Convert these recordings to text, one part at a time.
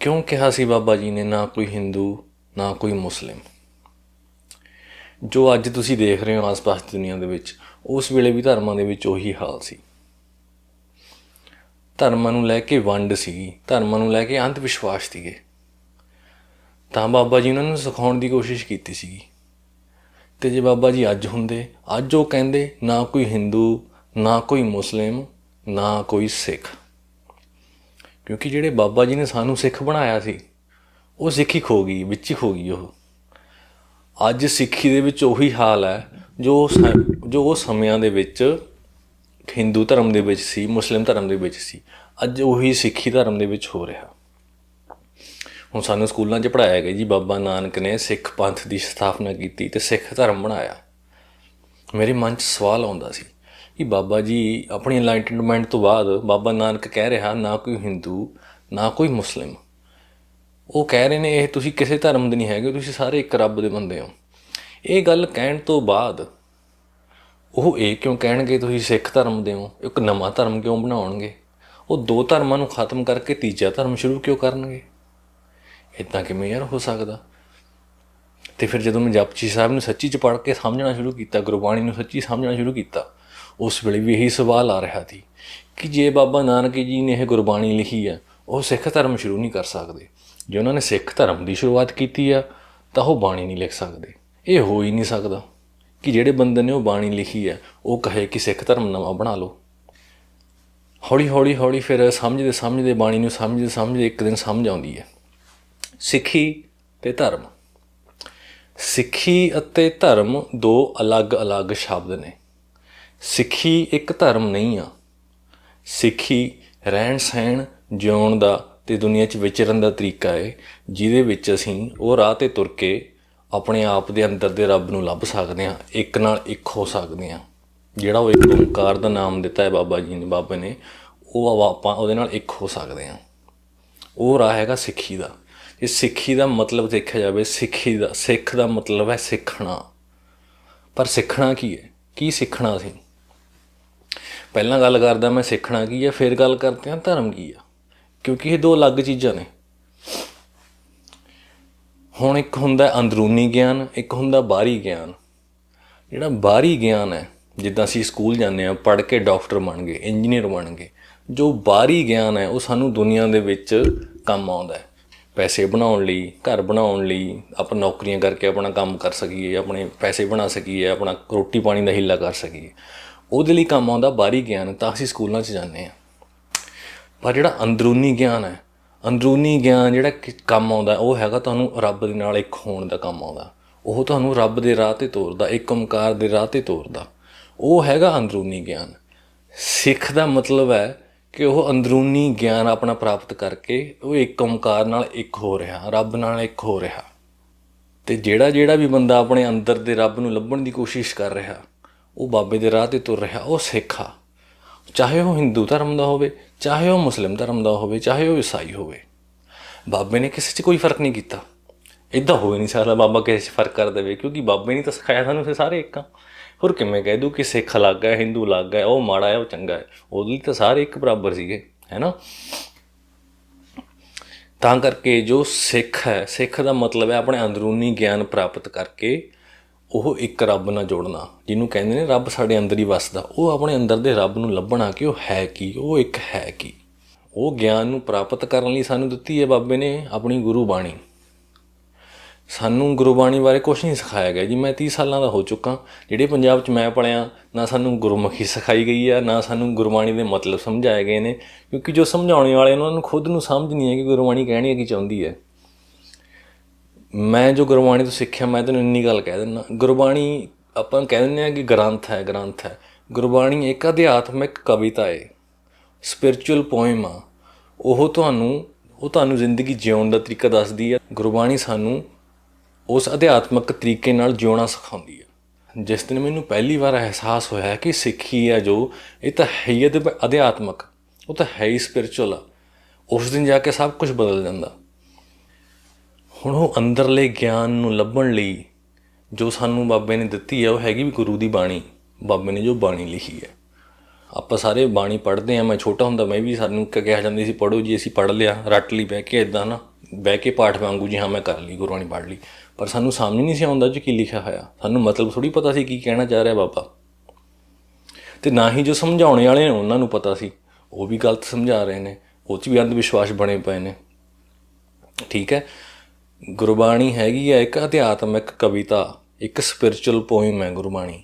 ਕਿਉਂ ਕਿਹਾ ਸੀ ਬਾਬਾ ਜੀ ਨੇ ਨਾ ਕੋਈ ਹਿੰਦੂ, ਨਾ ਕੋਈ ਮੁਸਲਿਮ? ਜੋ ਅੱਜ ਤੁਸੀਂ ਦੇਖ ਰਹੇ ਹੋ ਆਸ-ਪਾਸ ਦੀ ਦੁਨੀਆ ਦੇ ਵਿੱਚ, ਉਸ ਵੇਲੇ ਵੀ ਧਰਮਾਂ ਦੇ ਵਿੱਚ ਉਹੀ ਹਾਲ ਸੀ। ਧਰਮਾਂ ਨੂੰ ਲੈ ਕੇ ਵੰਡ ਸੀਗੀ, ਧਰਮਾਂ ਨੂੰ ਲੈ ਕੇ ਅੰਧ ਵਿਸ਼ਵਾਸ ਸੀਗੇ। ਤਾਂ ਬਾਬਾ ਜੀ ਉਹਨਾਂ ਨੂੰ ਸਿਖਾਉਣ ਦੀ ਕੋਸ਼ਿਸ਼ ਕੀਤੀ ਸੀਗੀ। ਤੇ ਜੇ ਬਾਬਾ ਜੀ ਅੱਜ ਹੁੰਦੇ, ਅੱਜ ਉਹ ਕਹਿੰਦੇ, ਨਾ ਕੋਈ ਹਿੰਦੂ, ਨਾ ਕੋਈ ਮੁਸਲਿਮ, ਨਾ ਕੋਈ ਸਿੱਖ। ਕਿਉਂਕਿ ਜਿਹੜੇ ਬਾਬਾ ਜੀ ਨੇ ਸਾਨੂੰ ਸਿੱਖ ਬਣਾਇਆ ਸੀ, ਉਹ ਸਿੱਖੀ ਖੋ ਗਈ, ਵਿੱਚ ਹੀ ਖੋ ਗਈ ਉਹ। ਅੱਜ ਸਿੱਖੀ ਦੇ ਵਿੱਚ ਉਹੀ ਹਾਲ ਹੈ, ਜੋ ਜੋ ਉਹ ਸਮਿਆਂ ਦੇ ਵਿੱਚ ਹਿੰਦੂ ਧਰਮ ਦੇ ਵਿੱਚ ਸੀ, ਮੁਸਲਿਮ ਧਰਮ ਦੇ ਵਿੱਚ ਸੀ, ਅੱਜ ਉਹੀ ਸਿੱਖੀ ਧਰਮ ਦੇ ਵਿੱਚ ਹੋ ਰਿਹਾ। ਹੁਣ ਸਾਨੂੰ ਸਕੂਲਾਂ 'ਚ ਪੜਾਇਆ ਗਿਆ ਜੀ, ਬਾਬਾ ਨਾਨਕ ਨੇ ਸਿੱਖ ਪੰਥ ਦੀ ਸਥਾਪਨਾ ਕੀਤੀ ਤੇ ਸਿੱਖ ਧਰਮ ਬਣਾਇਆ। ਮੇਰੇ ਮਨ 'ਚ ਸਵਾਲ ਆਉਂਦਾ ਸੀ ਕਿ ਬਾਬਾ ਜੀ ਆਪਣੀ ਐਨਲਾਈਟਨਮੈਂਟ ਤੋਂ ਬਾਅਦ ਬਾਬਾ ਨਾਨਕ ਕਹਿ ਰਿਹਾ, ਨਾ ਕੋਈ ਹਿੰਦੂ ਨਾ ਕੋਈ ਮੁਸਲਿਮ ਉਹ ਕਹਿ ਰਹੇ ਨੇ, ਇਹ ਤੁਸੀਂ ਕਿਸੇ ਧਰਮ ਦੇ ਨਹੀਂ ਹੈਗੇ ਤੁਸੀਂ ਸਾਰੇ ਇੱਕ ਰੱਬ ਦੇ ਬੰਦੇ ਹੋ। ਇਹ ਗੱਲ ਕਹਿਣ ਤੋਂ ਬਾਅਦ ਉਹ ਇਹ ਕਿਉਂ ਕਹਿਣਗੇ, ਤੁਸੀਂ ਸਿੱਖ ਧਰਮ ਦੇ ਹੋ, ਇੱਕ ਨਵਾਂ ਧਰਮ ਕਿਉਂ ਬਣਾਉਣਗੇ? ਉਹ ਦੋ ਧਰਮਾਂ ਨੂੰ ਖਤਮ ਕਰਕੇ ਤੀਜਾ ਧਰਮ ਸ਼ੁਰੂ ਕਿਉਂ ਕਰਨਗੇ? ਇਦਾਂ ਕਿਵੇਂ ਯਾਰ ਹੋ ਸਕਦਾ? ਤੇ ਫਿਰ ਜਦੋਂ ਮੈਂ ਜਪਜੀ ਸਾਹਿਬ ਨੂੰ ਸੱਚੀ ਚ ਪੜ੍ਹ ਕੇ ਸਮਝਣਾ ਸ਼ੁਰੂ ਕੀਤਾ, ਗੁਰਬਾਣੀ ਨੂੰ ਸੱਚੀ ਸਮਝਣਾ ਸ਼ੁਰੂ ਕੀਤਾ ਉਸ ਵੇਲੇ ਵੀ ਇਹੀ ਸਵਾਲ ਆ ਰਿਹਾ ਸੀ ਕਿ ਜੇ ਬਾਬਾ ਨਾਨਕ ਜੀ ਨੇ ਇਹ ਗੁਰਬਾਣੀ ਲਿਖੀ ਆ ਉਹ ਸਿੱਖ ਧਰਮ ਸ਼ੁਰੂ ਨਹੀਂ ਕਰ ਸਕਦੇ। ਜੇ ਉਹਨਾਂ ਨੇ ਸਿੱਖ ਧਰਮ ਦੀ ਸ਼ੁਰੂਆਤ ਕੀਤੀ ਆ, ਤਾਂ ਉਹ ਬਾਣੀ ਨਹੀਂ ਲਿਖ ਸਕਦੇ। ਇਹ ਹੋ ਹੀ ਨਹੀਂ ਸਕਦਾ ਕਿ ਜਿਹੜੇ ਬੰਦੇ ਨੇ ਉਹ ਬਾਣੀ ਲਿਖੀ ਆ ਉਹ ਕਹੇ ਕਿ ਸਿੱਖ ਧਰਮ ਨਵਾਂ ਬਣਾ ਲਓ। ਹੌਲੀ ਹੌਲੀ ਹੌਲੀ ਫਿਰ ਸਮਝਦੇ ਸਮਝਦੇ ਬਾਣੀ ਨੂੰ ਸਮਝਦੇ ਸਮਝਦੇ ਇੱਕ ਦਿਨ ਸਮਝ ਆਉਂਦੀ ਹੈ। ਸਿੱਖੀ ਤੇ ਧਰਮ। ਸਿੱਖੀ ਅਤੇ ਧਰਮ ਦੋ ਅਲੱਗ-ਅਲੱਗ ਸ਼ਬਦ ਨੇ। ਸਿੱਖੀ ਇੱਕ ਧਰਮ ਨਹੀਂ ਆ। ਸਿੱਖੀ ਰਹਿਣ ਸਹਿਣ, ਜਿਉਣ ਦਾ ਤੇ ਦੁਨੀਆ 'ਚ ਵਿਚਰਨ ਦਾ ਤਰੀਕਾ ਹੈ ਜਿਹਦੇ ਵਿੱਚ ਅਸੀਂ ਉਹ ਰਾਹ ਤੇ ਤੁਰ ਕੇ ਆਪਣੇ ਆਪ ਦੇ ਅੰਦਰ ਦੇ ਰੱਬ ਨੂੰ ਲੱਭ ਸਕਦੇ ਹਾਂ, ਇੱਕ ਨਾਲ ਇੱਕ ਹੋ ਸਕਦੇ ਹਾਂ। ਜਿਹੜਾ ਉਹ ਇੱਕ ਓੰਕਾਰ ਦਾ ਨਾਮ ਦਿੱਤਾ ਹੈ ਬਾਬਾ ਜੀ ਨੇ, ਬਾਬੇ ਨੇ, ਉਹ ਆਪਾਂ ਉਹਦੇ ਨਾਲ ਇੱਕ ਹੋ ਸਕਦੇ ਹਾਂ। ਉਹ ਰਾਹ ਹੈਗਾ ਸਿੱਖੀ ਦਾ। ਇਹ ਸਿੱਖੀ ਦਾ ਮਤਲਬ ਦੇਖਿਆ ਜਾਵੇ, ਸਿੱਖੀ ਦਾ, ਸਿੱਖ ਦਾ ਮਤਲਬ ਹੈ ਸਿੱਖਣਾ। ਪਰ ਸਿੱਖਣਾ ਕੀ ਹੈ? ਕੀ ਸਿੱਖਣਾ ਅਸੀਂ? ਪਹਿਲਾਂ ਗੱਲ ਕਰਦਾ ਮੈਂ ਸਿੱਖਣਾ ਕੀ ਹੈ ਫਿਰ ਗੱਲ ਕਰਦੇ ਹਾਂ ਧਰਮ ਕੀ ਆ। ਕਿਉਂਕਿ ਇਹ ਦੋ ਅਲੱਗ ਚੀਜ਼ਾਂ ਨੇ। ਹੁਣ ਇੱਕ ਹੁੰਦਾ ਅੰਦਰੂਨੀ ਗਿਆਨ, ਇੱਕ ਹੁੰਦਾ ਬਾਹਰੀ ਗਿਆਨ। ਜਿਹੜਾ ਬਾਹਰੀ ਗਿਆਨ ਹੈ, ਜਿੱਦਾਂ ਅਸੀਂ ਸਕੂਲ ਜਾਂਦੇ ਆ ਪੜ੍ਹ ਕੇ ਡਾਕਟਰ ਬਣ ਗਏ, ਇੰਜੀਨੀਅਰ ਬਣ ਗਏ, ਜੋ ਬਾਹਰੀ ਗਿਆਨ ਹੈ, ਉਹ ਸਾਨੂੰ ਦੁਨੀਆ ਦੇ ਵਿੱਚ ਕੰਮ ਆਉਂਦਾ ਹੈ। ਪੈਸੇ ਬਣਾਉਣ ਲਈ, ਘਰ ਬਣਾਉਣ ਲਈ, ਆਪਾਂ ਨੌਕਰੀਆਂ ਕਰਕੇ ਆਪਣਾ ਕੰਮ ਕਰ ਸਕੀਏ, ਆਪਣੇ ਪੈਸੇ ਬਣਾ ਸਕੀਏ, ਆਪਣਾ ਰੋਟੀ ਪਾਣੀ ਦਾ ਹਿੱਲਾ ਕਰ ਸਕੀਏ। ਉਹਦੇ ਲਈ ਕੰਮ ਆਉਂਦਾ ਬਾਹਰੀ ਗਿਆਨ, ਤਾਂ ਅਸੀਂ ਸਕੂਲਾਂ 'ਚ ਜਾਂਦੇ ਆ ਪਰ ਜਿਹੜਾ ਅੰਦਰੂਨੀ ਗਿਆਨ ਹੈ, ਅੰਦਰੂਨੀ ਗਿਆਨ ਜਿਹੜਾ ਕਿ ਕੰਮ ਆਉਂਦਾ, ਉਹ ਹੈਗਾ ਤੁਹਾਨੂੰ ਰੱਬ ਦੇ ਨਾਲ ਇੱਕ ਹੋਣ ਦਾ ਕੰਮ ਆਉਂਦਾ। ਉਹ ਤੁਹਾਨੂੰ ਰੱਬ ਦੇ ਰਾਹ ਤੇ ਤੋਰਦਾ, ਇੱਕ ਓਮਕਾਰ ਦੇ ਰਾਹ ਤੇ ਤੋਰਦਾ। ਉਹ ਹੈਗਾ ਅੰਦਰੂਨੀ ਗਿਆਨ। ਸਿੱਖ ਦਾ ਮਤਲਬ ਹੈ ਕਿ ਉਹ ਅੰਦਰੂਨੀ ਗਿਆਨ ਆਪਣਾ ਪ੍ਰਾਪਤ ਕਰਕੇ ਉਹ ਇੱਕ ਓਮਕਾਰ ਨਾਲ ਇੱਕ ਹੋ ਰਿਹਾ, ਰੱਬ ਨਾਲ ਇੱਕ ਹੋ ਰਿਹਾ। ਤੇ ਜਿਹੜਾ ਜਿਹੜਾ ਵੀ ਬੰਦਾ ਆਪਣੇ ਅੰਦਰ ਦੇ ਰੱਬ ਨੂੰ ਲੱਭਣ ਦੀ ਕੋਸ਼ਿਸ਼ ਕਰ ਰਿਹਾ ਉਹ ਬਾਬੇ ਦੇ ਰਾਹ ਤੇ ਤੁਰ ਰਿਹਾ, ਉਹ ਸਿੱਖ। ਆ ਚਾਹੇ ਉਹ ਹਿੰਦੂ ਧਰਮ ਦਾ ਹੋਵੇ, ਚਾਹੇ ਉਹ ਮੁਸਲਿਮ ਧਰਮ ਦਾ ਹੋਵੇ, ਚਾਹੇ ਉਹ ਈਸਾਈ ਹੋਵੇ। ਬਾਬੇ ਨੇ ਕਿਸੇ 'ਚ ਕੋਈ ਫ਼ਰਕ ਨਹੀਂ ਕੀਤਾ। ਇਦਾਂ ਹੋ ਨਹੀਂ ਸਕਦਾ ਬਾਬਾ ਕਿਸੇ 'ਚ ਫ਼ਰਕ ਕਰ ਦੇਵੇ, ਕਿਉਂਕਿ ਬਾਬੇ ਨੇ ਤਾਂ ਸਿਖਾਇਆ ਸਾਨੂੰ ਫਿਰ ਸਾਰੇ ਇੱਕ ਆ। ਹੋਰ ਕਿਵੇਂ ਕਹਿ ਦੂ ਕਿ ਸਿੱਖ ਅਲੱਗ ਹੈ, ਹਿੰਦੂ ਅਲੱਗ ਹੈ, ਉਹ ਮਾੜਾ ਹੈ, ਉਹ ਚੰਗਾ ਹੈ। ਉਹਦੇ ਲਈ ਤਾਂ ਸਾਰੇ ਇੱਕ ਬਰਾਬਰ ਸੀਗੇ, ਹੈਨਾ? ਤਾਂ ਕਰਕੇ ਜੋ ਸਿੱਖ ਹੈ, ਸਿੱਖ ਦਾ ਮਤਲਬ ਹੈ ਆਪਣੇ ਅੰਦਰੂਨੀ ਗਿਆਨ ਪ੍ਰਾਪਤ ਕਰਕੇ ਉਹ ਇੱਕ ਰੱਬ ਨਾਲ ਜੋੜਨਾ, ਜਿਹਨੂੰ ਕਹਿੰਦੇ ਨੇ ਰੱਬ ਸਾਡੇ ਅੰਦਰ ਹੀ ਵੱਸਦਾ, ਉਹ ਆਪਣੇ ਅੰਦਰ ਦੇ ਰੱਬ ਨੂੰ ਲੱਭਣਾ ਕਿ ਉਹ ਹੈ ਕੀ, ਉਹ ਇੱਕ ਹੈ ਕੀ। ਉਹ ਗਿਆਨ ਨੂੰ ਪ੍ਰਾਪਤ ਕਰਨ ਲਈ ਸਾਨੂੰ ਦਿੱਤੀ ਹੈ ਬਾਬੇ ਨੇ ਆਪਣੀ ਗੁਰੂ ਬਾਣੀ ਸਾਨੂੰ ਗੁਰਬਾਣੀ ਬਾਰੇ ਕੁਝ ਨਹੀਂ ਸਿਖਾਇਆ ਗਿਆ ਜੀ, ਮੈਂ 30 ਸਾਲਾਂ ਦਾ ਹੋ ਚੁੱਕਾ, ਜਿਹੜੇ ਪੰਜਾਬ 'ਚ ਮੈਂ ਪੜਿਆ ਨਾ ਸਾਨੂੰ ਗੁਰਮੁਖੀ ਸਿਖਾਈ ਗਈ ਆ ਨਾ ਸਾਨੂੰ ਗੁਰਬਾਣੀ ਦੇ ਮਤਲਬ ਸਮਝਾਏ ਗਏ ਨੇ, ਕਿਉਂਕਿ ਜੋ ਸਮਝਾਉਣੇ ਵਾਲੇ ਉਹਨਾਂ ਨੂੰ ਖੁਦ ਨੂੰ ਸਮਝ ਨਹੀਂ ਹੈ ਕਿ ਗੁਰਬਾਣੀ ਕਹਿਣੀ ਕੀ ਚਾਹੁੰਦੀ ਹੈ। ਮੈਂ ਜੋ ਗੁਰਬਾਣੀ ਤੋਂ ਸਿੱਖਿਆ, ਮੈਂ ਤੈਨੂੰ ਇੰਨੀ ਗੱਲ ਕਹਿ ਦਿੰਦਾ। ਗੁਰਬਾਣੀ ਆਪਾਂ ਕਹਿ ਦਿੰਦੇ ਆ ਕਿ ਗ੍ਰੰਥ ਹੈ ਗ੍ਰੰਥ ਹੈ। ਗੁਰਬਾਣੀ ਇੱਕ ਅਧਿਆਤਮਿਕ ਕਵਿਤਾ ਹੈ ਸਪਿਰਚੁਅਲ ਪੋਇਮ ਆ। ਉਹ ਤੁਹਾਨੂੰ ਉਹ ਤੁਹਾਨੂੰ ਜ਼ਿੰਦਗੀ ਜਿਉਣ ਦਾ ਤਰੀਕਾ ਦੱਸਦੀ ਹੈ ਗੁਰਬਾਣੀ ਸਾਨੂੰ ਉਸ ਅਧਿਆਤਮਿਕ ਤਰੀਕੇ ਨਾਲ ਜਿਉਣਾ ਸਿਖਾਉਂਦੀ ਹੈ ਜਿਸ ਦਿਨ ਮੈਨੂੰ ਪਹਿਲੀ ਵਾਰ ਅਹਿਸਾਸ ਹੋਇਆ ਕਿ ਸਿੱਖੀ ਹੈ ਜੋ, ਇਹ ਤਾਂ ਹੈ ਹੀ ਅਧ- ਅਧਿਆਤਮਿਕ, ਉਹ ਤਾਂ ਹੈ ਹੀ ਸਪਿਰਚੁਅਲ ਆ। ਉਸ ਦਿਨ ਜਾ ਕੇ ਸਭ ਕੁਝ ਬਦਲ ਜਾਂਦਾ। ਹੁਣ ਉਹ ਅੰਦਰਲੇ ਗਿਆਨ ਨੂੰ ਲੱਭਣ ਲਈ ਜੋ ਸਾਨੂੰ ਬਾਬੇ ਨੇ ਦਿੱਤੀ ਹੈ ਉਹ ਹੈਗੀ ਵੀ ਗੁਰੂ ਦੀ ਬਾਣੀ। ਬਾਬੇ ਨੇ ਜੋ ਬਾਣੀ ਲਿਖੀ ਹੈ ਆਪਾਂ ਸਾਰੇ ਬਾਣੀ ਪੜ੍ਹਦੇ ਆ, ਮੈਂ ਛੋਟਾ ਹੁੰਦਾ, ਮੈਂ ਵੀ ਸਾਨੂੰ ਕ- ਕਿਹਾ ਜਾਂਦੀ ਸੀ ਪੜੋ ਜੀ, ਅਸੀਂ ਪੜ੍ਹ ਲਿਆ, ਰੱਟ ਲਈ ਬਹਿ ਕੇ ਇਦਾਂ ਨਾ, ਬਹਿ ਕੇ ਪਾਠ ਵਾਂਗੂ ਜੀ, ਹਾਂ, ਮੈਂ ਕਰ ਲਈ, ਗੁਰਬਾਣੀ ਪੜ੍ਹ ਲਈ। ਪਰ ਸਾਨੂੰ ਸਮਝ ਨਹੀਂ ਸੀ ਆਉਂਦਾ ਜੀ ਕੀ ਲਿਖਿਆ ਹੋਇਆ। ਸਾਨੂੰ ਮਤਲਬ ਥੋੜੀ ਪਤਾ ਸੀ ਕੀ ਕਹਿਣਾ ਚਾਹ ਰਿਹਾ ਬਾਬਾ। ਤੇ ਨਾ ਹੀ ਜੋ ਸਮਝਾਉਣੇ ਵਾਲੇ ਨੇ, ਉਹਨਾਂ ਨੂੰ ਪਤਾ ਸੀ। ਉਹ ਵੀ ਗਲਤ ਸਮਝਾ ਰਹੇ ਨੇ, ਉਹ 'ਚ ਵੀ ਅੰਧ ਵਿਸ਼ਵਾਸ ਬਣੇ ਪਏ ਨੇ। ਠੀਕ ਹੈ? ਗੁਰਬਾਣੀ ਹੈਗੀ ਹੈ ਇੱਕ ਅਧਿਆਤਮਿਕ ਕਵਿਤਾ, ਇੱਕ ਸਪਿਰਚੁਅਲ ਪੋਇਮ ਹੈ ਗੁਰਬਾਣੀ।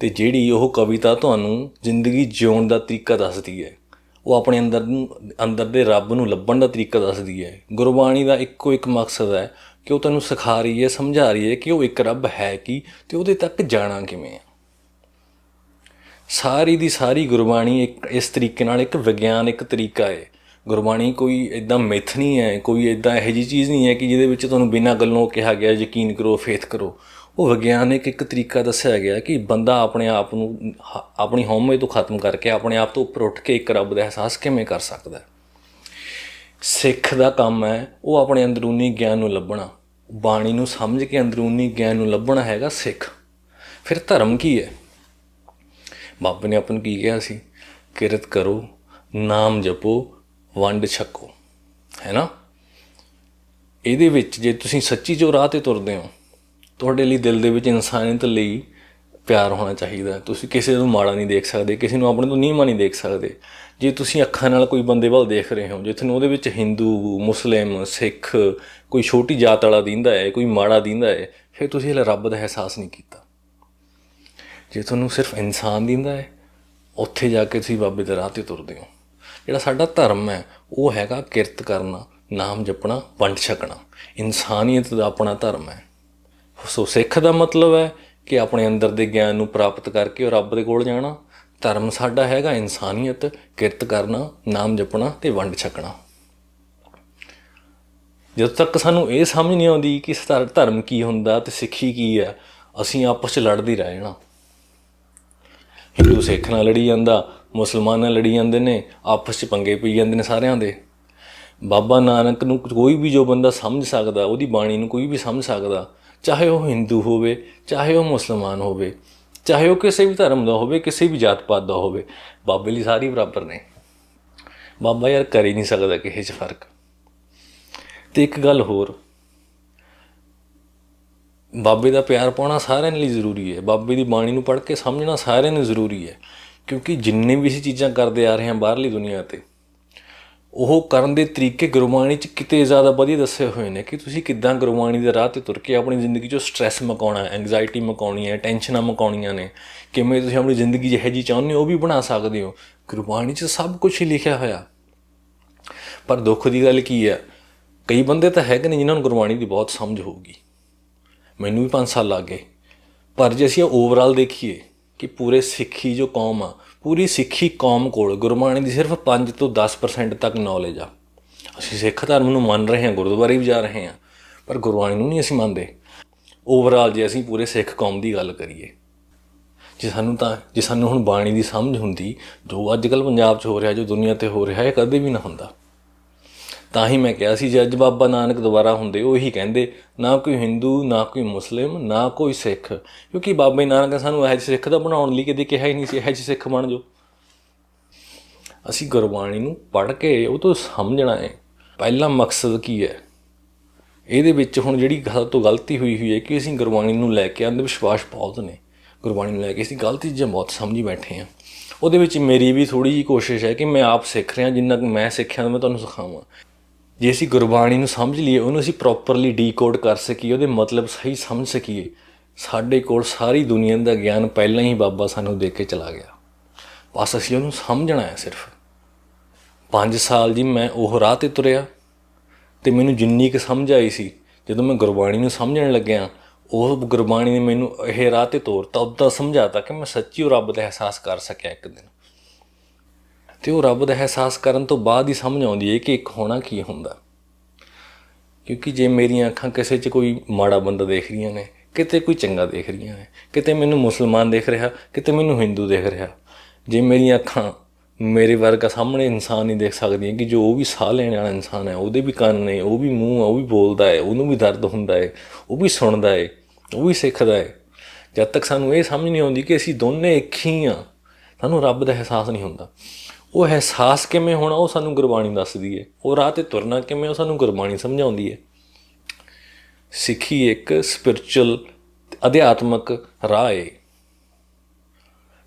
ਤੇ ਜਿਹੜੀ ਉਹ ਕਵਿਤਾ ਤੁਹਾਨੂੰ ਜ਼ਿੰਦਗੀ ਜਿਉਣ ਦਾ ਤਰੀਕਾ ਦੱਸਦੀ ਹੈ। ਉਹ ਆਪਣੇ ਅੰਦਰ ਨੂੰ, ਅੰਦਰ ਦੇ ਰੱਬ ਨੂੰ ਲੱਭਣ ਦਾ ਤਰੀਕਾ ਦੱਸਦੀ ਹੈ। ਗੁਰਬਾਣੀ ਦਾ ਇੱਕੋ ਇੱਕ ਮਕਸਦ ਹੈ ਕਿ ਉਹ ਤੁਹਾਨੂੰ ਸਿਖਾ ਰਹੀ ਹੈ, ਸਮਝਾ ਰਹੀ ਹੈ ਕਿ ਉਹ ਇੱਕ ਰੱਬ ਹੈ ਕੀ ਤੇ ਉਹਦੇ ਤੱਕ ਜਾਣਾ ਕਿਵੇਂ ਹੈ। ਸਾਰੀ ਦੀ ਸਾਰੀ ਗੁਰਬਾਣੀ ਇੱਕ ਇਸ ਤਰੀਕੇ ਨਾਲ ਇੱਕ ਵਿਗਿਆਨਿਕ ਤਰੀਕਾ ਹੈ। ਗੁਰਬਾਣੀ ਕੋਈ ਇਦਾਂ ਮਿਥ ਨਹੀਂ ਹੈ, ਕੋਈ ਇਦਾਂ ਇਹੋ ਜਿਹੀ ਚੀਜ਼ ਨਹੀਂ ਹੈ ਕਿ ਜਿਹਦੇ ਵਿੱਚ ਤੁਹਾਨੂੰ ਬਿਨਾਂ ਗੱਲੋਂ ਕਿਹਾ ਗਿਆ, ਯਕੀਨ ਕਰੋ, ਫੇਥ ਕਰੋ। ਉਹ ਵਿਗਿਆਨਿਕ ਇੱਕ ਤਰੀਕਾ ਦੱਸਿਆ ਗਿਆ ਕਿ ਬੰਦਾ ਆਪਣੇ ਆਪ ਨੂੰ ਆਪਣੀ ਹਉਮੈ ਤੋਂ ਖਤਮ ਕਰਕੇ ਆਪਣੇ ਆਪ ਤੋਂ ਉੱਪਰ ਉੱਠ ਕੇ ਇੱਕ ਰੱਬ ਦਾ ਅਹਿਸਾਸ ਕਿਵੇਂ ਕਰ ਸਕਦਾ ਹੈ? ਸਿੱਖ ਦਾ ਕੰਮ ਹੈ ਉਹ ਆਪਣੇ ਅੰਦਰੂਨੀ ਗਿਆਨ ਨੂੰ ਲੱਭਣਾ। ਬਾਣੀ ਨੂੰ ਸਮਝ ਕੇ ਅੰਦਰੂਨੀ ਗਿਆਨ ਨੂੰ ਲੱਭਣਾ ਹੈਗਾ ਸਿੱਖ। ਫਿਰ ਧਰਮ ਕੀ ਹੈ? ਬਾਬੇ ਨੇ ਆਪਾਂ ਨੂੰ ਕੀ ਕਿਹਾ ਸੀ? ਕਿਰਤ ਕਰੋ, ਨਾਮ ਜਪੋ ਵੰਡ ਛਕੋ, ਹੈ ਨਾ? ਇਹਦੇ ਵਿੱਚ ਜੇ ਤੁਸੀਂ ਸੱਚੀ ਜੋ ਰਾਹ ਤੇ ਤੁਰਦੇ ਹੋ, ਤੁਹਾਡੇ ਲਈ ਦਿਲ ਦੇ ਵਿੱਚ ਇਨਸਾਨੀਅਤ ਲਈ ਪਿਆਰ ਹੋਣਾ ਚਾਹੀਦਾ ਤੁਸੀਂ ਕਿਸੇ ਨੂੰ ਮਾੜਾ ਨਹੀਂ ਦੇਖ ਸਕਦੇ, ਕਿਸੇ ਨੂੰ ਆਪਣੇ ਤੋਂ ਨੀਵਾਂ ਨਹੀਂ ਦੇਖ ਸਕਦੇ। ਜੇ ਤੁਸੀਂ ਅੱਖਾਂ ਨਾਲ ਕੋਈ ਬੰਦੇ ਵੱਲ ਦੇਖ ਰਹੇ ਹੋ ਜੇ ਤੁਹਾਨੂੰ ਉਹਦੇ ਵਿੱਚ ਹਿੰਦੂ ਮੁਸਲਿਮ ਸਿੱਖ ਕੋਈ ਛੋਟੀ ਜਾਤ ਵਾਲਾ ਦਿੰਦਾ ਹੈ, ਕੋਈ ਮਾੜਾ ਦਿੰਦਾ ਹੈ, ਫਿਰ ਤੁਸੀਂ ਹਲੇ ਰੱਬ ਦਾ ਅਹਿਸਾਸ ਨਹੀਂ ਕੀਤਾ। ਜੇ ਤੁਹਾਨੂੰ ਸਿਰਫ ਇਨਸਾਨ ਦਿੰਦਾ ਹੈ, ਉੱਥੇ ਜਾ ਕੇ ਤੁਸੀਂ ਬਾਬੇ ਦੇ ਰਾਹ ਤੇ ਤੁਰਦੇ ਹੋ। ਜਿਹੜਾ ਸਾਡਾ ਧਰਮ ਹੈ, ਉਹ ਹੈਗਾ ਕਿਰਤ ਕਰਨਾ, ਨਾਮ ਜਪਣਾ, ਵੰਡ ਛਕਣਾ। ਇਨਸਾਨੀਅਤ ਦਾ ਆਪਣਾ ਧਰਮ ਹੈ। ਸੋ ਸਿੱਖ ਦਾ ਮਤਲਬ ਹੈ ਕਿ ਆਪਣੇ ਅੰਦਰ ਦੇ ਗਿਆਨ ਨੂੰ ਪ੍ਰਾਪਤ ਕਰਕੇ ਉਹ ਰੱਬ ਦੇ ਕੋਲ ਜਾਣਾ। ਧਰਮ ਸਾਡਾ ਹੈਗਾ ਇਨਸਾਨੀਅਤ, ਕਿਰਤ ਕਰਨਾ, ਨਾਮ ਜਪਣਾ ਤੇ ਵੰਡ ਛਕਣਾ। ਜਦੋਂ ਤੱਕ ਸਾਨੂੰ ਇਹ ਸਮਝ ਨਹੀਂ ਆਉਂਦੀ ਕਿ ਧਰਮ ਕੀ ਹੁੰਦਾ ਤੇ ਸਿੱਖੀ ਕੀ ਹੈ, ਅਸੀਂ ਆਪਸ 'ਚ ਲੜਦੇ ਰਹਿ ਜਾਣਾ। ਹਿੰਦੂ ਸਿੱਖ ਨਾਲ ਲੜੀ ਜਾਂਦਾ ਮੁਸਲਮਾਨ ਨਾਲ ਲੜੀ ਜਾਂਦੇ ਨੇ, ਆਪਸ 'ਚ ਪੰਗੇ ਪਈ ਜਾਂਦੇ ਨੇ ਸਾਰਿਆਂ ਦੇ। ਬਾਬਾ ਨਾਨਕ ਨੂੰ ਕੋਈ ਵੀ ਜੋ ਬੰਦਾ ਸਮਝ ਸਕਦਾ, ਉਹਦੀ ਬਾਣੀ ਨੂੰ ਕੋਈ ਵੀ ਸਮਝ ਸਕਦਾ, ਚਾਹੇ ਉਹ ਹਿੰਦੂ ਹੋਵੇ, ਚਾਹੇ ਉਹ ਮੁਸਲਮਾਨ ਹੋਵੇ, ਚਾਹੇ ਉਹ ਕਿਸੇ ਵੀ ਧਰਮ ਦਾ ਹੋਵੇ, ਕਿਸੇ ਵੀ ਜਾਤ ਪਾਤ ਦਾ ਹੋਵੇ, ਬਾਬੇ ਲਈ ਸਾਰੇ ਬਰਾਬਰ ਨੇ। ਬਾਬਾ ਯਾਰ ਕਰ ਹੀ ਨਹੀਂ ਸਕਦਾ ਕਿਸੇ 'ਚ ਫ਼ਰਕ। ਤੇ ਇੱਕ ਗੱਲ ਹੋਰ, ਬਾਬੇ ਦਾ ਪਿਆਰ ਪਾਉਣਾ ਸਾਰਿਆਂ ਲਈ ਜ਼ਰੂਰੀ ਹੈ। ਬਾਬੇ ਦੀ ਬਾਣੀ ਨੂੰ ਪੜ੍ਹ ਕੇ ਸਮਝਣਾ ਸਾਰਿਆਂ ਨੂੰ ਜ਼ਰੂਰੀ ਹੈ। ਕਿਉਂਕਿ ਜਿੰਨੇ ਵੀ ਅਸੀਂ ਚੀਜ਼ਾਂ ਕਰਦੇ ਆ ਰਹੇ ਹਾਂ ਬਾਹਰਲੀ ਦੁਨੀਆ ਤੇ, ਉਹ ਕਰਨ ਦੇ ਤਰੀਕੇ ਗੁਰਬਾਣੀ ਚ ਕਿਤੇ ਜ਼ਿਆਦਾ ਵਧੀਆ ਦੱਸੇ ਹੋਏ ਨੇ ਕਿ ਤੁਸੀਂ ਕਿੱਦਾਂ ਗੁਰਬਾਣੀ ਦੇ ਰਾਹ ਤੇ ਤੁਰ ਕੇ ਆਪਣੀ ਜ਼ਿੰਦਗੀ ਚੋਂ ਸਟ੍ਰੈਸ ਮਕਾਉਣਾ ਹੈ ਐਂਗਜ਼ਾਇਟੀ ਮਕਾਉਣੀ ਹੈ ਟੈਨਸ਼ਨਾਂ ਮਕਾਉਣੀਆਂ ਨੇ, ਕਿਵੇਂ ਤੁਸੀਂ ਆਪਣੀ ਜ਼ਿੰਦਗੀ ਜਿਹੇ ਜੀ ਚਾਹੁੰਦੇ ਹੋ ਉਹ ਵੀ ਬਣਾ ਸਕਦੇ ਹੋ। ਗੁਰਬਾਣੀ ਚ ਸਭ ਕੁਝ ਹੀ ਲਿਖਿਆ ਹੋਇਆ। ਪਰ ਦੁੱਖ ਦੀ ਗੱਲ ਕੀ ਹੈ? ਕਈ ਬੰਦੇ ਤਾਂ ਹੈਗੇ ਨੇ ਜਿਨ੍ਹਾਂ ਨੂੰ ਗੁਰਬਾਣੀ ਦੀ ਬਹੁਤ ਸਮਝ ਹੋਊਗੀ। ਮੈਨੂੰ ਵੀ 5 ਸਾਲ ਲੱਗ ਗਏ। ਪਰ ਜੇ ਅਸੀਂ ਓਵਰਆਲ ਦੇਖੀਏ ਕਿ ਪੂਰੇ ਸਿੱਖੀ ਜੋ ਕੌਮ ਆ, ਪੂਰੀ ਸਿੱਖੀ ਕੌਮ ਕੋਲ ਗੁਰਬਾਣੀ ਦੀ ਸਿਰਫ 5 ਤੋਂ 10% ਤੱਕ ਨੌਲੇਜ ਆ। ਅਸੀਂ ਸਿੱਖ ਧਰਮ ਨੂੰ ਮੰਨ ਰਹੇ ਹਾਂ, ਗੁਰਦੁਆਰੇ ਵੀ ਜਾ ਰਹੇ ਹਾਂ, ਪਰ ਗੁਰਬਾਣੀ ਨੂੰ ਨਹੀਂ ਅਸੀਂ ਮੰਨਦੇ। ਓਵਰਆਲ ਜੇ ਅਸੀਂ ਪੂਰੇ ਸਿੱਖ ਕੌਮ ਦੀ ਗੱਲ ਕਰੀਏ, ਜੇ ਸਾਨੂੰ ਤਾਂ, ਜੇ ਸਾਨੂੰ ਹੁਣ ਬਾਣੀ ਦੀ ਸਮਝ ਹੁੰਦੀ, ਜੋ ਅੱਜ ਕੱਲ ਪੰਜਾਬ 'ਚ ਹੋ ਰਿਹਾ, ਜੋ ਦੁਨੀਆ ਤੇ ਹੋ ਰਿਹਾ, ਇਹ ਕਦੇ ਵੀ ਨਾ ਹੁੰਦਾ। ਤਾਂ ਹੀ ਮੈਂ ਕਿਹਾ ਸੀ ਜੱਜ ਬਾਬਾ ਨਾਨਕ ਦੁਬਾਰਾ ਹੁੰਦੇ, ਉਹੀ ਕਹਿੰਦੇ, ਨਾ ਕੋਈ ਹਿੰਦੂ, ਨਾ ਕੋਈ ਮੁਸਲਿਮ, ਨਾ ਕੋਈ ਸਿੱਖ। ਕਿਉਂਕਿ ਬਾਬਾ ਨਾਨਕ ਨੇ ਸਾਨੂੰ ਇਹ ਜਿਹੇ ਸਿੱਖ ਦਾ ਬਣਾਉਣ ਲਈ ਕਦੇ ਕਿਹਾ ਹੀ ਨਹੀਂ ਸੀ, ਇਹ ਜਿਹੇ ਸਿੱਖ ਬਣ ਜਾਓ। ਅਸੀਂ ਗੁਰਬਾਣੀ ਨੂੰ ਪੜ੍ਹ ਕੇ ਉਹ ਤੋਂ ਸਮਝਣਾ ਹੈ। ਪਹਿਲਾ ਮਕਸਦ ਕੀ ਹੈ? ਇਹਦੇ ਵਿੱਚ ਹੁਣ ਜਿਹੜੀ ਗੱਲ ਤੋਂ ਗਲਤੀ ਹੋਈ ਹੋਈ ਹੈ ਕਿ ਅਸੀਂ ਗੁਰਬਾਣੀ ਨੂੰ ਲੈ ਕੇ ਅੰਧ ਵਿਸ਼ਵਾਸ ਬਹੁਤ ਨੇ। ਗੁਰਬਾਣੀ ਨੂੰ ਲੈ ਕੇ ਅਸੀਂ ਗਲਤ ਚੀਜ਼ਾਂ ਬਹੁਤ ਸਮਝੀ ਬੈਠੇ ਹਾਂ। ਉਹਦੇ ਵਿੱਚ ਮੇਰੀ ਵੀ ਥੋੜੀ ਜਿਹੀ ਕੋਸ਼ਿਸ਼ ਹੈ ਕਿ ਮੈਂ ਆਪ ਸਿੱਖ ਰਿਹਾ, ਜਿੰਨਾ ਕੁ ਮੈਂ ਸਿੱਖਿਆ, ਮੈਂ ਤੁਹਾਨੂੰ ਸਿਖਾਵਾਂ। ਜੇ ਅਸੀਂ ਗੁਰਬਾਣੀ ਨੂੰ ਸਮਝ ਲਈਏ, ਉਹਨੂੰ ਅਸੀਂ ਪ੍ਰੋਪਰਲੀ ਡੀਕੋਡ ਕਰ ਸਕੀਏ, ਉਹਦੇ ਮਤਲਬ ਸਹੀ ਸਮਝ ਸਕੀਏ, ਸਾਡੇ ਕੋਲ ਸਾਰੀ ਦੁਨੀਆ ਦਾ ਗਿਆਨ ਪਹਿਲਾਂ ਹੀ ਬਾਬਾ ਸਾਨੂੰ ਦੇ ਕੇ ਚਲਾ ਗਿਆ। ਬਸ ਅਸੀਂ ਉਹਨੂੰ ਸਮਝਣਾ ਹੈ ਸਿਰਫ। 5 ਸਾਲ ਜੀ ਮੈਂ ਉਹ ਰਾਹ ਤੇ ਤੁਰਿਆ ਤੇ ਮੈਨੂੰ ਜਿੰਨੀ ਕੁ ਸਮਝ ਆਈ ਸੀ, ਜਦੋਂ ਮੈਂ ਗੁਰਬਾਣੀ ਨੂੰ ਸਮਝਣ ਲੱਗਿਆ, ਉਹ ਗੁਰਬਾਣੀ ਨੇ ਮੈਨੂੰ ਇਹ ਰਾਹ ਤੇ ਤੋਰਤਾ, ਉਦਾਂ ਸਮਝਾਤਾ ਕਿ ਮੈਂ ਸੱਚੀ ਉਹ ਰੱਬ ਦਾ ਅਹਿਸਾਸ ਕਰ ਸਕਿਆ ਇੱਕ ਦਿਨ। ਤੇ ਉਹ ਰੱਬ ਦਾ ਅਹਿਸਾਸ ਕਰਨ ਤੋਂ ਬਾਅਦ ਹੀ ਸਮਝ ਆਉਂਦੀ ਹੈ ਕਿ ਇੱਕ ਹੋਣਾ ਕੀ ਹੁੰਦਾ। ਕਿਉਂਕਿ ਜੇ ਮੇਰੀਆਂ ਅੱਖਾਂ ਕਿਸੇ 'ਚ ਕੋਈ ਮਾੜਾ ਬੰਦਾ ਦੇਖ ਰਹੀਆਂ ਨੇ, ਕਿਤੇ ਕੋਈ ਚੰਗਾ ਦੇਖ ਰਹੀਆਂ ਨੇ, ਕਿਤੇ ਮੈਨੂੰ ਮੁਸਲਮਾਨ ਦੇਖ ਰਿਹਾ, ਕਿਤੇ ਮੈਨੂੰ ਹਿੰਦੂ ਦੇਖ ਰਿਹਾ, ਜੇ ਮੇਰੀਆਂ ਅੱਖਾਂ ਮੇਰੇ ਵਰਗਾ ਸਾਹਮਣੇ ਇਨਸਾਨ ਨਹੀਂ ਦੇਖ ਸਕਦੀਆਂ ਕਿ ਜੋ ਉਹ ਵੀ ਸਾਹ ਲੈਣ ਵਾਲਾ ਇਨਸਾਨ ਹੈ, ਉਹਦੇ ਵੀ ਕੰਨ ਨੇ, ਉਹ ਵੀ ਮੂੰਹ ਆ ਉਹ ਵੀ ਬੋਲਦਾ ਹੈ, ਉਹਨੂੰ ਵੀ ਦਰਦ ਹੁੰਦਾ ਹੈ, ਉਹ ਵੀ ਸੁਣਦਾ ਹੈ, ਉਹ ਵੀ ਸਿੱਖਦਾ ਹੈ, ਜਦ ਤੱਕ ਸਾਨੂੰ ਇਹ ਸਮਝ ਨਹੀਂ ਆਉਂਦੀ ਕਿ ਅਸੀਂ ਦੋਨੇ ਇੱਕ ਹੀ ਆ ਸਾਨੂੰ ਰੱਬ ਦਾ ਅਹਿਸਾਸ ਨਹੀਂ ਹੁੰਦਾ। ਉਹ ਅਹਿਸਾਸ ਕਿਵੇਂ ਹੋਣਾ, ਉਹ ਸਾਨੂੰ ਗੁਰਬਾਣੀ ਦੱਸਦੀ ਹੈ ਉਹ ਰਾਹ ਤੇ ਤੁਰਨਾ ਕਿਵੇਂ, ਉਹ ਸਾਨੂੰ ਗੁਰਬਾਣੀ ਸਮਝਾਉਂਦੀ ਹੈ ਸਿੱਖੀ ਇੱਕ ਸਪਿਰਚੁਅਲ ਅਧਿਆਤਮਕ ਰਾਹ ਹੈ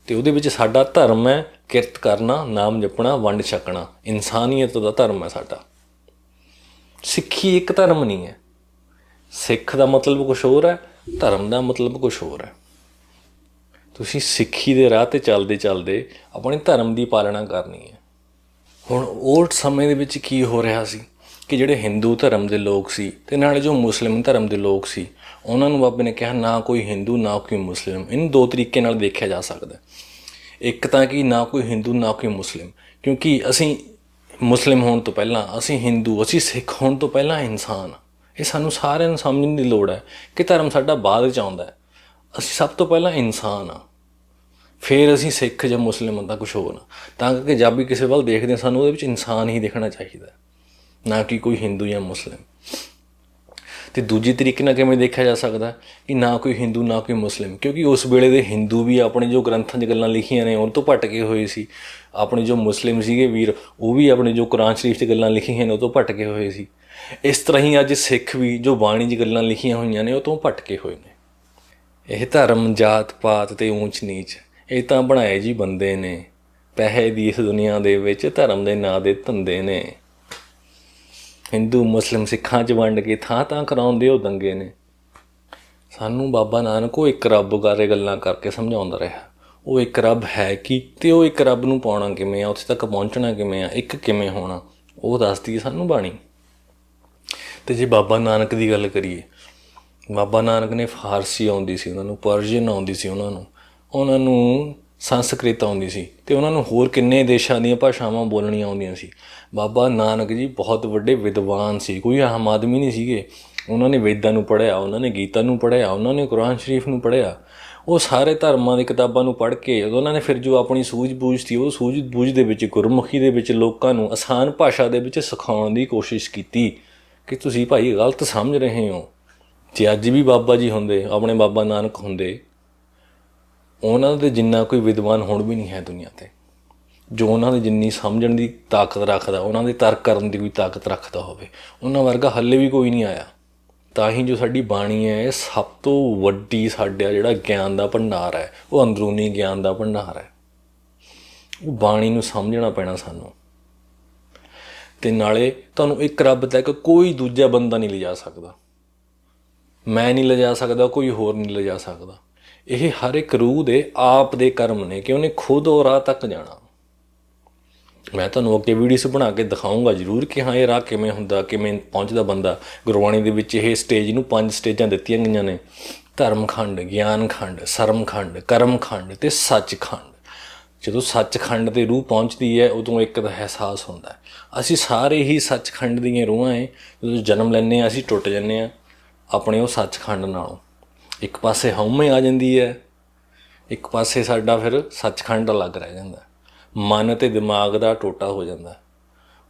ਤੇ ਉਹਦੇ ਵਿੱਚ ਸਾਡਾ ਧਰਮ ਹੈ, ਕਿਰਤ ਕਰਨਾ, ਨਾਮ ਜਪਣਾ, ਵੰਡ ਛਕਣਾ। ਇਨਸਾਨੀਅਤ ਦਾ ਧਰਮ ਹੈ ਸਾਡਾ। ਸਿੱਖੀ ਇੱਕ ਧਰਮ ਨਹੀਂ ਹੈ। ਸਿੱਖ ਦਾ ਮਤਲਬ ਕੁਝ ਹੋਰ ਹੈ, ਧਰਮ ਦਾ ਮਤਲਬ ਕੁਝ ਹੋਰ ਹੈ। ਤੁਸੀਂ ਸਿੱਖੀ ਦੇ ਰਾਹ ਤੇ ਚੱਲਦੇ ਚੱਲਦੇ ਆਪਣੇ ਧਰਮ ਦੀ ਪਾਲਣਾ ਕਰਨੀ ਹੈ। ਹੁਣ ਉਹ ਸਮੇਂ ਦੇ ਵਿੱਚ ਕੀ ਹੋ ਰਿਹਾ ਸੀ ਕਿ ਜਿਹੜੇ ਹਿੰਦੂ ਧਰਮ ਦੇ ਲੋਕ ਸੀ ਤੇ ਨਾਲੇ ਜੋ ਮੁਸਲਿਮ ਧਰਮ ਦੇ ਲੋਕ ਸੀ, ਉਹਨਾਂ ਨੂੰ ਬਾਬੇ ਨੇ ਕਿਹਾ, ਨਾ ਕੋਈ ਹਿੰਦੂ ਨਾ ਕੋਈ ਮੁਸਲਿਮ ਇਹਨੂੰ ਦੋ ਤਰੀਕੇ ਨਾਲ ਦੇਖਿਆ ਜਾ ਸਕਦਾ ਇੱਕ ਤਾਂ ਕਿ ਨਾ ਕੋਈ ਹਿੰਦੂ ਨਾ ਕੋਈ ਮੁਸਲਿਮ ਕਿਉਂਕਿ ਅਸੀਂ ਮੁਸਲਿਮ ਹੋਣ ਤੋਂ ਪਹਿਲਾਂ, ਅਸੀਂ ਹਿੰਦੂ ਅਸੀਂ ਸਿੱਖ ਹੋਣ ਤੋਂ ਪਹਿਲਾਂ ਇਨਸਾਨ ਇਹ ਸਾਨੂੰ ਸਾਰਿਆਂ ਨੂੰ ਸਮਝਣ ਦੀ ਲੋੜ ਹੈ ਕਿ ਧਰਮ ਸਾਡਾ ਬਾਅਦ ਚ ਆਉਂਦਾ ਹੈ। ਅਸੀਂ ਸਭ ਤੋਂ ਪਹਿਲਾਂ ਇਨਸਾਨ ਆ ਫਿਰ ਅਸੀਂ ਸਿੱਖ ਜਾਂ ਮੁਸਲਿਮ ਹੁੰਦਾ ਕੁਝ ਹੋਰ। ਤਾਂ ਕਰਕੇ ਜਦ ਵੀ ਕਿਸੇ ਵੱਲ ਦੇਖਦੇ ਹਾਂ, ਸਾਨੂੰ ਉਹਦੇ ਵਿੱਚ ਇਨਸਾਨ ਹੀ ਦੇਖਣਾ ਚਾਹੀਦਾ ਨਾ ਕਿ ਕੋਈ ਹਿੰਦੂ ਜਾਂ ਮੁਸਲਿਮ। ਤੇ ਦੂਜੀ ਤਰੀਕੇ ਨਾਲ ਕਿਵੇਂ ਦੇਖਿਆ ਜਾ ਸਕਦਾ ਕਿ ਨਾ ਕੋਈ ਹਿੰਦੂ ਨਾ ਕੋਈ ਮੁਸਲਿਮ। ਕਿਉਂਕਿ ਉਸ ਵੇਲੇ ਦੇ ਹਿੰਦੂ ਵੀ ਆਪਣੇ ਜੋ ਗ੍ਰੰਥਾਂ 'ਚ ਗੱਲਾਂ ਲਿਖੀਆਂ ਨੇ ਉਹਨਾਂ ਤੋਂ ਭਟਕੇ ਹੋਏ ਸੀ। ਆਪਣੇ ਜੋ ਮੁਸਲਿਮ ਸੀਗੇ ਵੀਰ, ਉਹ ਵੀ ਆਪਣੇ ਜੋ ਕੁਰਾਨ ਸ਼ਰੀਫ 'ਚ ਗੱਲਾਂ ਲਿਖੀਆਂ ਨੇ, ਉਹ ਤੋਂ ਭਟਕੇ ਹੋਏ ਸੀ। ਇਸ ਤਰ੍ਹਾਂ ਹੀ ਅੱਜ ਸਿੱਖ ਵੀ ਜੋ ਬਾਣੀ 'ਚ ਗੱਲਾਂ ਲਿਖੀਆਂ ਹੋਈਆਂ ਨੇ, ਉਹ ਤੋਂ ਭਟਕੇ ਹੋਏ ਨੇ। ਇਹ ਧਰਮ ਜਾਤ ਪਾਤ ਤੇ ਊਂਚ ਨੀਚ ਇਹ ਤਾਂ ਬਣਾਏ ਜੀ ਬੰਦੇ ਨੇ। ਪੈਸੇ ਦੀ ਇਸ ਦੁਨੀਆ ਦੇ ਵਿੱਚ ਧਰਮ ਦੇ ਨਾਂ ਦੇ ਧੰਦੇ ਨੇ। ਹਿੰਦੂ, ਮੁਸਲਿਮ ਸਿੱਖਾਂ 'ਚ ਵੰਡ ਕੇ ਥਾਂ ਥਾਂ ਕਰਾਉਂਦੇ ਉਹ ਦੰਗੇ ਨੇ। ਸਾਨੂੰ ਬਾਬਾ ਨਾਨਕ ਉਹ ਇੱਕ ਰੱਬ ਬਾਰੇ ਗੱਲਾਂ ਕਰਕੇ ਸਮਝਾਉਂਦਾ ਰਿਹਾ। ਉਹ ਇੱਕ ਰੱਬ ਹੈ ਕੀ ਤੇ ਉਹ ਇੱਕ ਰੱਬ ਨੂੰ ਪਾਉਣਾ ਕਿਵੇਂ ਆ, ਉੱਥੇ ਤੱਕ ਪਹੁੰਚਣਾ ਕਿਵੇਂ ਆ, ਇੱਕ ਕਿਵੇਂ ਹੋਣਾ, ਉਹ ਦੱਸਦੀ ਹੈ ਸਾਨੂੰ ਬਾਣੀ। ਤੇ ਜੇ ਬਾਬਾ ਨਾਨਕ ਦੀ ਗੱਲ ਕਰੀਏ, ਬਾਬਾ ਨਾਨਕ ਨੇ ਫਾਰਸੀ ਆਉਂਦੀ ਸੀ ਉਹਨਾਂ ਨੂੰ ਪਰਸ਼ੀਅਨ ਆਉਂਦੀ ਸੀ ਉਹਨਾਂ ਨੂੰ। ਉਹਨਾਂ ਨੂੰ ਸੰਸਕ੍ਰਿਤ ਆਉਂਦੀ ਸੀ ਤੇ ਉਹਨਾਂ ਨੂੰ ਹੋਰ ਕਿੰਨੇ ਦੇਸ਼ਾਂ ਦੀਆਂ ਭਾਸ਼ਾਵਾਂ ਬੋਲਣੀਆਂ ਆਉਂਦੀਆਂ ਸੀ। ਬਾਬਾ ਨਾਨਕ ਜੀ ਬਹੁਤ ਵੱਡੇ ਵਿਦਵਾਨ ਸੀ, ਕੋਈ ਆਮ ਆਦਮੀ ਨਹੀਂ ਸੀਗੇ। ਉਹਨਾਂ ਨੇ ਵੇਦਾਂ ਨੂੰ ਪੜ੍ਹਿਆ, ਉਹਨਾਂ ਨੇ ਗੀਤਾ ਨੂੰ ਪੜ੍ਹਿਆ, ਉਹਨਾਂ ਨੇ ਕੁਰਾਨ ਸ਼ਰੀਫ ਨੂੰ ਪੜ੍ਹਿਆ। ਉਹ ਸਾਰੇ ਧਰਮਾਂ ਦੀ ਕਿਤਾਬਾਂ ਨੂੰ ਪੜ੍ਹ ਕੇ ਉਹਨਾਂ ਨੇ ਫਿਰ ਜੋ ਆਪਣੀ ਸੂਝ-ਬੂਝ ਸੀ, ਉਹ ਸੂਝ-ਬੂਝ ਦੇ ਵਿੱਚ, ਗੁਰਮੁਖੀ ਦੇ ਵਿੱਚ ਲੋਕਾਂ ਨੂੰ ਆਸਾਨ ਭਾਸ਼ਾ ਦੇ ਵਿੱਚ ਸਿਖਾਉਣ ਦੀ ਕੋਸ਼ਿਸ਼ ਕੀਤੀ ਕਿ ਤੁਸੀਂ ਭਾਈ ਗਲਤ ਸਮਝ ਰਹੇ ਹੋ। ਜੇ ਅੱਜ ਵੀ ਬਾਬਾ ਜੀ ਹੁੰਦੇ, ਆਪਣੇ ਬਾਬਾ ਨਾਨਕ ਹੁੰਦੇ ਉਹਨਾਂ ਦੇ ਜਿੰਨਾ ਕੋਈ ਵਿਦਵਾਨ ਹੁਣ ਵੀ ਨਹੀਂ ਹੈ ਦੁਨੀਆ ਤੇ। ਜੋ ਉਹਨਾਂ ਦੇ ਜਿੰਨੀ ਸਮਝਣ ਦੀ ਤਾਕਤ ਰੱਖਦਾ, ਉਹਨਾਂ ਦੇ ਤਰਕ ਕਰਨ ਦੀ ਕੋਈ ਤਾਕਤ ਰੱਖਦਾ ਹੋਵੇ, ਉਹਨਾਂ ਵਰਗਾ ਹੱਲੇ ਵੀ ਕੋਈ ਨਹੀਂ ਆਇਆ। ਤਾਂ ਹੀ ਜੋ ਸਾਡੀ ਬਾਣੀ ਹੈ, ਇਹ ਸਭ ਤੋਂ ਵੱਡੀ ਸਾਡਾ ਜਿਹੜਾ ਗਿਆਨ ਦਾ ਭੰਡਾਰ ਹੈ, ਉਹ ਅੰਦਰੂਨੀ ਗਿਆਨ ਦਾ ਭੰਡਾਰ ਹੈ। ਉਹ ਬਾਣੀ ਨੂੰ ਸਮਝਣਾ ਪੈਣਾ ਸਾਨੂੰ। ਤੇ ਨਾਲੇ ਤੁਹਾਨੂੰ ਇੱਕ ਰੱਬ ਤੱਕ ਕੋਈ ਦੂਜਾ ਬੰਦਾ ਨਹੀਂ ਲਿਜਾ ਸਕਦਾ। ਮੈਂ ਨਹੀਂ ਲਿਜਾ ਸਕਦਾ, ਕੋਈ ਹੋਰ ਨਹੀਂ ਲਿਜਾ ਸਕਦਾ। ਇਹ ਹਰ ਇੱਕ ਰੂਹ ਦੇ ਆਪ ਦੇ ਕਰਮ ਨੇ ਕਿ ਉਹਨੇ ਖੁਦ ਉਹ ਰਾਹ ਤੱਕ ਜਾਣਾ। ਮੈਂ ਤੁਹਾਨੂੰ ਅੱਗੇ ਵੀਡੀਓਸ ਬਣਾ ਕੇ ਦਿਖਾਉਂਗਾ ਜ਼ਰੂਰ ਕਿ ਹਾਂ, ਇਹ ਰਾਹ ਕਿਵੇਂ ਹੁੰਦਾ, ਕਿਵੇਂ ਪਹੁੰਚਦਾ ਬੰਦਾ। ਗੁਰਬਾਣੀ ਦੇ ਵਿੱਚ ਇਹ ਸਟੇਜ ਨੂੰ ਪੰਜ ਸਟੇਜਾਂ ਦਿੱਤੀਆਂ ਗਈਆਂ ਨੇ। ਧਰਮਖੰਡ, ਗਿਆਨਖੰਡ ਸਰਮਖੰਡ ਕਰਮਖੰਡ ਤੇ ਸੱਚਖੰਡ। ਜਦੋਂ ਸੱਚਖੰਡ ਤੇ ਰੂਹ ਪਹੁੰਚਦੀ ਹੈ, ਉਦੋਂ ਇੱਕ ਦਾ ਅਹਿਸਾਸ ਹੁੰਦਾ ਅਸੀਂ ਸਾਰੇ ਹੀ ਸੱਚਖੰਡ ਦੀਆਂ ਰੂਹਾਂ ਹੈ ਜਦੋਂ ਜਨਮ ਲੈਂਦੇ ਆ, ਅਸੀਂ ਟੁੱਟ ਜੰਨੇ ਆ। ਆਪਣੇ ਉਹ ਸੱਚਖੰਡ ਨਾਲੋਂ। ਇੱਕ ਪਾਸੇ ਹਉਮੈ ਆ ਜਾਂਦੀ ਹੈ, ਇੱਕ ਪਾਸੇ ਸਾਡਾ ਫਿਰ ਸੱਚਖੰਡ ਅਲੱਗ ਰਹਿ ਜਾਂਦਾ ਮਨ ਤੇ ਦਿਮਾਗ ਦਾ ਟੋਟਾ ਹੋ ਜਾਂਦਾ